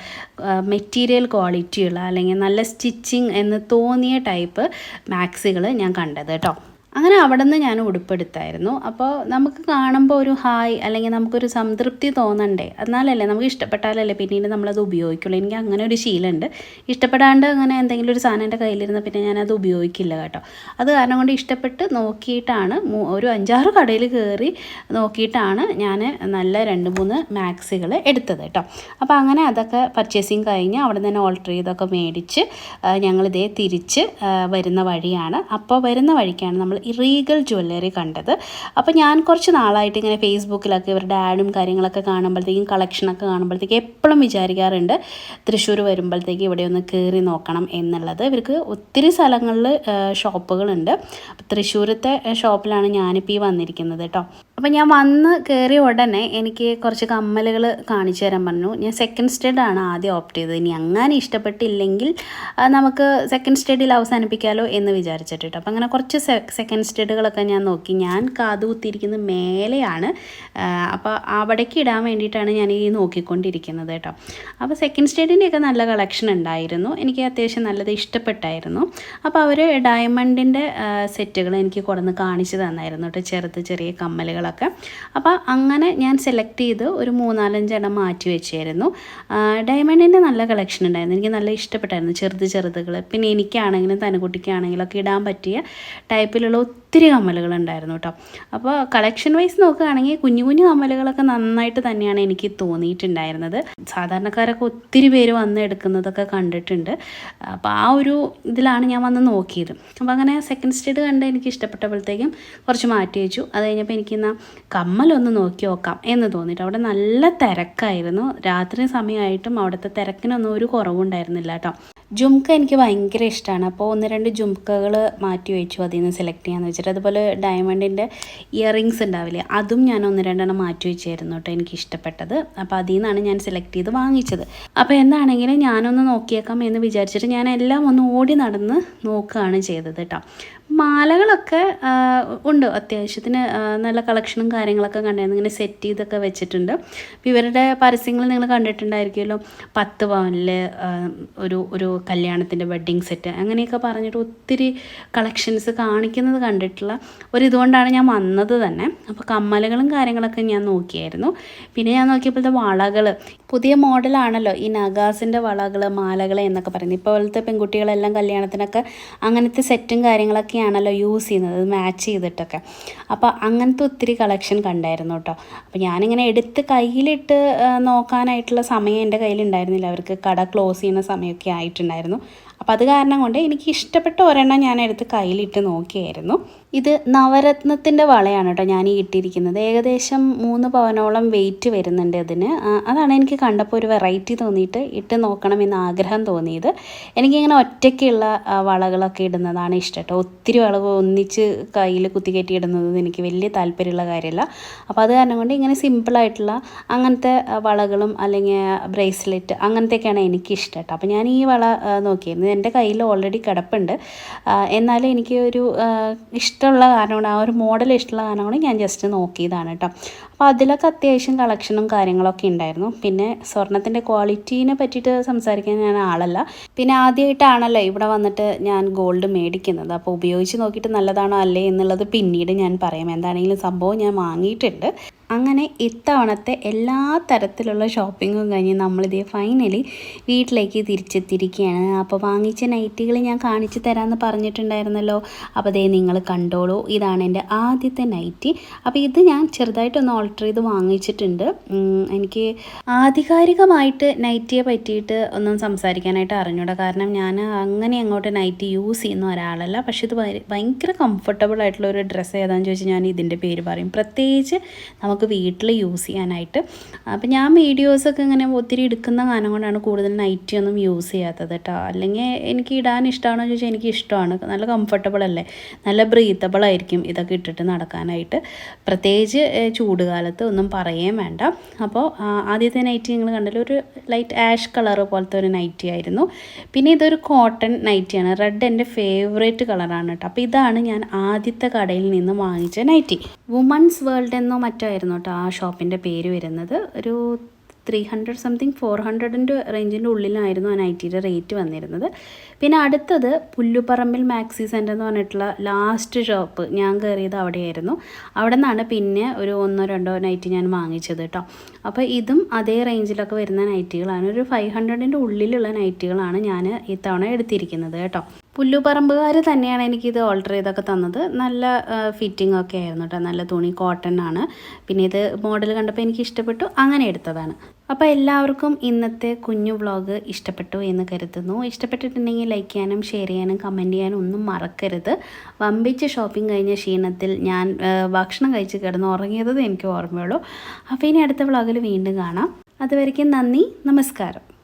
മെറ്റീരിയൽ ക്വാളിറ്റിയുള്ള അല്ലെങ്കിൽ നല്ല സ്റ്റിച്ചിങ് എന്ന് തോന്നിയ ടൈപ്പ് മാക്സികൾ ഞാൻ കണ്ടത് കേട്ടോ. അങ്ങനെ അവിടെ നിന്ന് ഞാൻ ഉടുപ്പെടുത്തായിരുന്നു. അപ്പോൾ നമുക്ക് കാണുമ്പോൾ ഒരു ഹായ് അല്ലെങ്കിൽ നമുക്കൊരു സംതൃപ്തി തോന്നണ്ടേ? എന്നാലല്ലേ നമുക്ക് ഇഷ്ടപ്പെട്ടാലല്ലേ പിന്നീട് നമ്മളത് ഉപയോഗിക്കുള്ളൂ. എനിക്ക് അങ്ങനെ ഒരു ശീലമുണ്ട്. ഇഷ്ടപ്പെടാണ്ട് അങ്ങനെ എന്തെങ്കിലും ഒരു സാധനം എന്റെ കയ്യിലിരുന്ന പിന്നെ ഞാനത് ഉപയോഗിക്കില്ല കേട്ടോ. അത് കാരണം കൊണ്ട് ഇഷ്ടപ്പെട്ട് നോക്കിയിട്ടാണ് ഒരു അഞ്ചാറ് കടയിൽ കയറി നോക്കിയിട്ടാണ് ഞാൻ നല്ല രണ്ട് മൂന്ന് മാക്സികൾ എടുത്തത് കേട്ടോ. അപ്പോൾ അങ്ങനെ അതൊക്കെ പർച്ചേസിങ് കഴിഞ്ഞ് അവിടെ നിന്ന് ഓൾട്ടർ ചെയ്തൊക്കെ മേടിച്ച് ഞങ്ങളിതേ തിരിച്ച് വരുന്ന വഴിയാണ്. അപ്പോൾ വരുന്ന വഴിക്കാണ് നമ്മൾ റീഗൽ ജ്വല്ലറി കണ്ടത്. അപ്പോൾ ഞാൻ കുറച്ച് നാളായിട്ട് ഇങ്ങനെ ഫേസ്ബുക്കിലൊക്കെ ഇവരുടെ ആഡും കാര്യങ്ങളൊക്കെ കാണുമ്പോഴത്തേക്കും കളക്ഷനൊക്കെ കാണുമ്പോഴത്തേക്കും എപ്പോഴും വിചാരിക്കാറുണ്ട് തൃശ്ശൂർ വരുമ്പോഴത്തേക്ക് ഇവിടെ ഒന്ന് കയറി നോക്കണം എന്നുള്ളത്. ഇവർക്ക് ഒത്തിരി സ്ഥലങ്ങളിൽ ഷോപ്പുകളുണ്ട് തൃശ്ശൂരത്തെ ഷോപ്പിലാണ് ഞാനിപ്പോൾ ഈ വന്നിരിക്കുന്നത് കേട്ടോ അപ്പോൾ ഞാൻ വന്ന് കയറിയ ഉടനെ എനിക്ക് കുറച്ച് കമ്മലുകൾ കാണിച്ചു തരാൻ പറഞ്ഞു. ഞാൻ സെക്കൻഡ് സ്റ്റഡ് ആണ് ആദ്യം ഓപ്റ്റ് ചെയ്തത്. ഇനി അങ്ങനെ ഇഷ്ടപ്പെട്ടില്ലെങ്കിൽ നമുക്ക് സെക്കൻഡ് സ്റ്റേഡിൽ അവസാനിപ്പിക്കാമല്ലോ എന്ന് വിചാരിച്ചിട്ട് അപ്പോൾ അങ്ങനെ കുറച്ച് സെക്കൻഡ് സ്റ്റേഡുകളൊക്കെ ഞാൻ നോക്കി. ഞാൻ കാതുകുത്തിയിരിക്കുന്നത് മേലെയാണ്. അപ്പോൾ അവിടേക്ക് ഇടാൻ വേണ്ടിയിട്ടാണ് ഞാൻ ഈ നോക്കിക്കൊണ്ടിരിക്കുന്നത് കേട്ടോ അപ്പോൾ സെക്കൻഡ് സ്റ്റഡിന്റെയൊക്കെ നല്ല കളക്ഷൻ ഉണ്ടായിരുന്നു. എനിക്ക് അത്യാവശ്യം നല്ലത് ഇഷ്ടപ്പെട്ടായിരുന്നു. അപ്പോൾ അവർ ഡയമണ്ടിന്റെ സെറ്റുകൾ എനിക്ക് കുറന്ന് കാണിച്ചു തന്നായിരുന്നു കേട്ടോ ചെറുത്ത് ചെറിയ കമ്മലുകളൊക്കെ അപ്പോൾ അങ്ങനെ ഞാൻ സെലക്ട് ചെയ്ത് ഒരു മൂന്നാലഞ്ചെണ്ണം മാറ്റി വെച്ചായിരുന്നു. ഡയമണ്ടിന്റെ നല്ല കളക്ഷൻ ഉണ്ടായിരുന്നു. എനിക്ക് നല്ല ഇഷ്ടപ്പെട്ടായിരുന്നു. ചെറുത് ചെറുതുകൾ പിന്നെ എനിക്കാണെങ്കിലും തനുകുട്ടിക്കാണെങ്കിലും ഒക്കെ ഇടാൻ പറ്റിയ ടൈപ്പിലുള്ള ഒത്തിരി കമ്മലുകൾ ഉണ്ടായിരുന്നു കേട്ടോ. അപ്പോൾ കളക്ഷൻ വൈസ് നോക്കുകയാണെങ്കിൽ കുഞ്ഞു കുഞ്ഞു കമ്മലുകളൊക്കെ നന്നായിട്ട് തന്നെയാണ് എനിക്ക് തോന്നിയിട്ടുണ്ടായിരുന്നത്. സാധാരണക്കാരൊക്കെ ഒത്തിരി പേര് വന്ന് എടുക്കുന്നതൊക്കെ കണ്ടിട്ടുണ്ട്. അപ്പോൾ ആ ഒരു ഇതിലാണ് ഞാൻ വന്ന് നോക്കിയത്. അപ്പോൾ അങ്ങനെ സെക്കൻഡ് സ്റ്റേഡ് കണ്ട് എനിക്ക് ഇഷ്ടപ്പെട്ടപ്പോഴത്തേക്കും കുറച്ച് മാറ്റി വെച്ചു. അത് കഴിഞ്ഞപ്പോൾ എനിക്കിന്ന് കമ്മലൊന്ന് നോക്കി നോക്കാം എന്ന് തോന്നിയിട്ട് അവിടെ നല്ല തിരക്കായിരുന്നു. രാത്രി സമയമായിട്ടും അവിടുത്തെ തിരക്കിനൊന്നും ഒരു കുറവുണ്ടായിരുന്നില്ല കേട്ടോ. ജുംക്ക എനിക്ക് ഭയങ്കര ഇഷ്ടമാണ് അപ്പോൾ ഒന്ന് രണ്ട് ജുംക്കകൾ മാറ്റി വെച്ചു അതിൽ നിന്ന് സെലക്ട് ചെയ്യാമെന്ന് വെച്ചിട്ട്. അതുപോലെ ഡയമണ്ടിന്റെ ഇയറിങ്സ് ഉണ്ടാവില്ലേ അതും ഞാൻ ഒന്ന് രണ്ടെണ്ണം മാറ്റി വെച്ചായിരുന്നു കേട്ടോ എനിക്ക് ഇഷ്ടപ്പെട്ടത്. അപ്പോൾ അതിൽ നിന്നാണ് ഞാൻ സെലക്ട് ചെയ്ത് വാങ്ങിച്ചത്. അപ്പോൾ എന്താണെങ്കിലും ഞാനൊന്ന് നോക്കിയേക്കാം എന്ന് വിചാരിച്ചിട്ട് ഞാൻ എല്ലാം ഒന്ന് ഓടി നടന്ന് നോക്കുകയാണ് ചെയ്തത് കേട്ടോ. മാലകളൊക്കെ ഉണ്ട്. അത്യാവശ്യത്തിന് നല്ല കളക്ഷനും കാര്യങ്ങളൊക്കെ കണ്ടായിരുന്നു ഇങ്ങനെ സെറ്റ് ചെയ്തൊക്കെ വെച്ചിട്ടുണ്ട്. ഇവരുടെ പരസ്യങ്ങൾ നിങ്ങൾ കണ്ടിട്ടുണ്ടായിരിക്കുമല്ലോ. പത്ത് പവനിൽ ഒരു ഒരു കല്യാണത്തിന്റെ വെഡ്ഡിങ് സെറ്റ് അങ്ങനെയൊക്കെ പറഞ്ഞിട്ട് ഒത്തിരി കളക്ഷൻസ് കാണിക്കുന്നത് കണ്ടിട്ടുള്ള ഒരു ഇതുകൊണ്ടാണ് ഞാൻ വന്നത് തന്നെ. അപ്പോൾ കമ്മലുകളും കാര്യങ്ങളൊക്കെ ഞാൻ നോക്കിയായിരുന്നു. പിന്നെ ഞാൻ നോക്കിയപ്പോഴത്തെ വളകൾ പുതിയ മോഡലാണല്ലോ ഈ നഗാസിന്റെ വളകൾ മാലകൾ എന്നൊക്കെ പറയുന്നത്. ഇപ്പോഴത്തെ പെൺകുട്ടികളെല്ലാം കല്യാണത്തിനൊക്കെ അങ്ങനത്തെ സെറ്റും കാര്യങ്ങളൊക്കെയാണല്ലോ യൂസ് ചെയ്യുന്നത് മാച്ച് ചെയ്തിട്ടൊക്കെ. അപ്പോൾ അങ്ങനത്തെ ഒത്തിരി കളക്ഷൻ കണ്ടായിരുന്നു കേട്ടോ. അപ്പോൾ ഞാനിങ്ങനെ എടുത്ത് കയ്യിലിട്ട് നോക്കാനായിട്ടുള്ള സമയം എന്റെ കയ്യിലുണ്ടായിരുന്നില്ല. അവർക്ക് കട ക്ലോസ് ചെയ്യുന്ന സമയമൊക്കെ ആയിട്ടുണ്ടായിരുന്നു. അപ്പോൾ അത് കാരണം കൊണ്ട് എനിക്ക് ഇഷ്ടപ്പെട്ട ഒരെണ്ണം ഞാൻ എടുത്ത് കയ്യിലിട്ട് നോക്കിയായിരുന്നു. ഇത് നവരത്നത്തിന്റെ വളയാണ് കേട്ടോ ഞാൻ ഈ ഇട്ടിരിക്കുന്നത്. ഏകദേശം മൂന്ന് പവനോളം വെയിറ്റ് വരുന്നുണ്ട് ഇതിന്. അതാണ് എനിക്ക് കണ്ടപ്പോൾ ഒരു വെറൈറ്റി തോന്നിയിട്ട് ഇട്ട് നോക്കണമെന്ന് ആഗ്രഹം തോന്നിയത്. എനിക്കിങ്ങനെ ഒറ്റയ്ക്കുള്ള വളകളൊക്കെ ഇടുന്നതാണ് ഇഷ്ടം കേട്ടോ. ഒത്തിരി വളകൾ ഒന്നിച്ച് കയ്യിൽ കുത്തിക്കയറ്റി ഇടുന്നത് എനിക്ക് വലിയ താല്പര്യമുള്ള കാര്യമല്ല. അപ്പോൾ അത് കാരണം കൊണ്ട് ഇങ്ങനെ സിമ്പിളായിട്ടുള്ള അങ്ങനത്തെ വളകളും അല്ലെങ്കിൽ ബ്രേസ്ലെറ്റ് അങ്ങനത്തെയൊക്കെയാണ് എനിക്കിഷ്ടം കേട്ടോ. അപ്പോൾ ഞാൻ ഈ വള നോക്കിയിരുന്നു. എന്റെ കയ്യിൽ ഓൾറെഡി കിടപ്പുണ്ട്. എന്നാലും എനിക്ക് ഒരു ആ, ഇഷ്ടമുള്ള കാരണമാണ് ആ ഒരു മോഡൽ ഇഷ്ടമുള്ള കാരണമാണ് ഞാൻ ജസ്റ്റ് നോക്കിയതാണ് കേട്ടോ. അപ്പോൾ അതിലൊക്കെ അത്യാവശ്യം കളക്ഷനും കാര്യങ്ങളൊക്കെ ഉണ്ടായിരുന്നു. പിന്നെ സ്വർണത്തിന്റെ ക്വാളിറ്റീനെ പറ്റിയിട്ട് സംസാരിക്കാൻ ഞാൻ ആളല്ല. പിന്നെ ആദ്യമായിട്ടാണല്ലോ ഇവിടെ വന്നിട്ട് ഞാൻ ഗോൾഡ് മേടിക്കുന്നത്. അപ്പോൾ ഉപയോഗിച്ച് നോക്കിയിട്ട് നല്ലതാണോ അല്ലേ എന്നുള്ളത് പിന്നീട് ഞാൻ പറയാം. എന്താണെങ്കിലും സംഭവം ഞാൻ വാങ്ങിയിട്ടുണ്ട്. അങ്ങനെ ഇത്തവണത്തെ എല്ലാ തരത്തിലുള്ള ഷോപ്പിങ്ങും കഴിഞ്ഞ് നമ്മളിതേ ഫൈനലി വീട്ടിലേക്ക് തിരിച്ചെത്തിയിരിക്കുകയാണ്. അപ്പോൾ വാങ്ങിച്ച നൈറ്റികൾ ഞാൻ കാണിച്ചു തരാമെന്ന് പറഞ്ഞിട്ടുണ്ടായിരുന്നല്ലോ. അപ്പോൾ അതേ നിങ്ങൾ കണ്ടോളൂ. ഇതാണ് എന്റെ ആദ്യത്തെ നൈറ്റി അപ്പോൾ ഇത് ഞാൻ ചെറുതായിട്ടൊന്ന് ഓൾട്ടർ ചെയ്ത് വാങ്ങിച്ചിട്ടുണ്ട്. എനിക്ക് ആധികാരികമായിട്ട് നൈറ്റിയെ പറ്റിയിട്ട് ഒന്നും സംസാരിക്കാനായിട്ട് അറിഞ്ഞൂടാ. കാരണം ഞാൻ അങ്ങനെ അങ്ങോട്ട് നൈറ്റി യൂസ് ചെയ്യുന്ന ഒരാളല്ല. പക്ഷെ ഇത് ഭയ- ഭയങ്കര കംഫർട്ടബിൾ ആയിട്ടുള്ള ഒരു ഡ്രസ്സ് ഏതാണെന്ന് ചോദിച്ചാൽ ഞാൻ ഇതിന്റെ പേര് പറയും. പ്രത്യേകിച്ച് നമുക്ക് വീട്ടിൽ യൂസ് ചെയ്യാനായിട്ട്. അപ്പം ഞാൻ വീഡിയോസൊക്കെ ഇങ്ങനെ ഒത്തിരി എടുക്കുന്ന കാരണം കൊണ്ടാണ് കൂടുതൽ നൈറ്റി ഒന്നും യൂസ് ചെയ്യാത്തത് കേട്ടോ. അല്ലെങ്കിൽ എനിക്ക് ഇടാൻ ഇഷ്ടമാണോ ചോദിച്ചാൽ എനിക്ക് ഇഷ്ടമാണ്. നല്ല കംഫർട്ടബിൾ അല്ലേ? നല്ല ബ്രീത്തബിൾ ആയിരിക്കും ഇതൊക്കെ ഇട്ടിട്ട് നടക്കാനായിട്ട്. പ്രത്യേകിച്ച് ഏഹ്, ചൂടുകാലത്ത് ഒന്നും പറയുകയും വേണ്ട. അപ്പോൾ ആദ്യത്തെ നൈറ്റി നിങ്ങൾ കണ്ടല്ലോ ഒരു ലൈറ്റ് ആഷ് കളർ പോലത്തെ ഒരു നൈറ്റി ആയിരുന്നു. പിന്നെ ഇതൊരു കോട്ടൺ നൈറ്റിയാണ് റെഡ് എന്റെ ഫേവറേറ്റ് കളറാണ് കേട്ടോ. അപ്പോൾ ഇതാണ് ഞാൻ ആദ്യത്തെ കടയിൽ നിന്ന് വാങ്ങിച്ച നൈറ്റി വുമൺസ് വേൾഡ് എന്നോ മറ്റോ ആയിരുന്നു കേട്ടോ ആ ഷോപ്പിന്റെ പേര് വരുന്നത്. ഒരു ത്രീ ഹൺഡ്രഡ് സംതിങ് ഫോർ ഹൺഡ്രഡിന്റെ റേഞ്ചിന്റെ ഉള്ളിലായിരുന്നു ആ നൈറ്റിയുടെ റേറ്റ് വന്നിരുന്നത്. പിന്നെ അടുത്തത് പുല്ലുപറമ്പിൽ മാക്സി സെന്റർ എന്ന് പറഞ്ഞിട്ടുള്ള ലാസ്റ്റ് ഷോപ്പ് ഞാൻ കയറിയത് അവിടെയായിരുന്നു. അവിടെ നിന്നാണ് പിന്നെ ഒരു ഒന്നോ രണ്ടോ നൈറ്റി ഞാൻ വാങ്ങിച്ചത് കേട്ടോ അപ്പോൾ ഇതും അതേ റേഞ്ചിലൊക്കെ വരുന്ന നൈറ്റികളാണ് ഒരു ഫൈവ് ഹൺഡ്രഡിന്റെ ഉള്ളിലുള്ള നൈറ്റികളാണ് ഞാൻ ഇത്തവണ എടുത്തിരിക്കുന്നത് കേട്ടോ പുല്ലുപറമ്പുകാർ തന്നെയാണ് എനിക്കിത് ഓൾഡർ ചെയ്തൊക്കെ തന്നത്. നല്ല ഫിറ്റിംഗ് ഒക്കെ ആയിരുന്നു കേട്ടോ നല്ല തുണി കോട്ടൺ ആണ്. പിന്നെ ഇത് മോഡൽ കണ്ടപ്പോൾ എനിക്ക് ഇഷ്ടപ്പെട്ടു അങ്ങനെ എടുത്തതാണ്. അപ്പോൾ എല്ലാവർക്കും ഇന്നത്തെ കുഞ്ഞു വ്ളോഗ് ഇഷ്ടപ്പെട്ടു എന്ന് കരുതുന്നു. ഇഷ്ടപ്പെട്ടിട്ടുണ്ടെങ്കിൽ ലൈക്ക് ചെയ്യാനും ഷെയർ ചെയ്യാനും കമന്റ് ചെയ്യാനും ഒന്നും മറക്കരുത്. വമ്പിച്ച് ഷോപ്പിംഗ് കഴിഞ്ഞ ക്ഷീണത്തിൽ ഞാൻ ഭക്ഷണം കഴിച്ച് കിടന്ന് ഉറങ്ങിയത് എനിക്ക് ഓർമ്മയുള്ളൂ. അപ്പോൾ ഇനി അടുത്ത വ്ളോഗിൽ വീണ്ടും കാണാം. അതുവരയ്ക്കും നന്ദി നമസ്കാരം.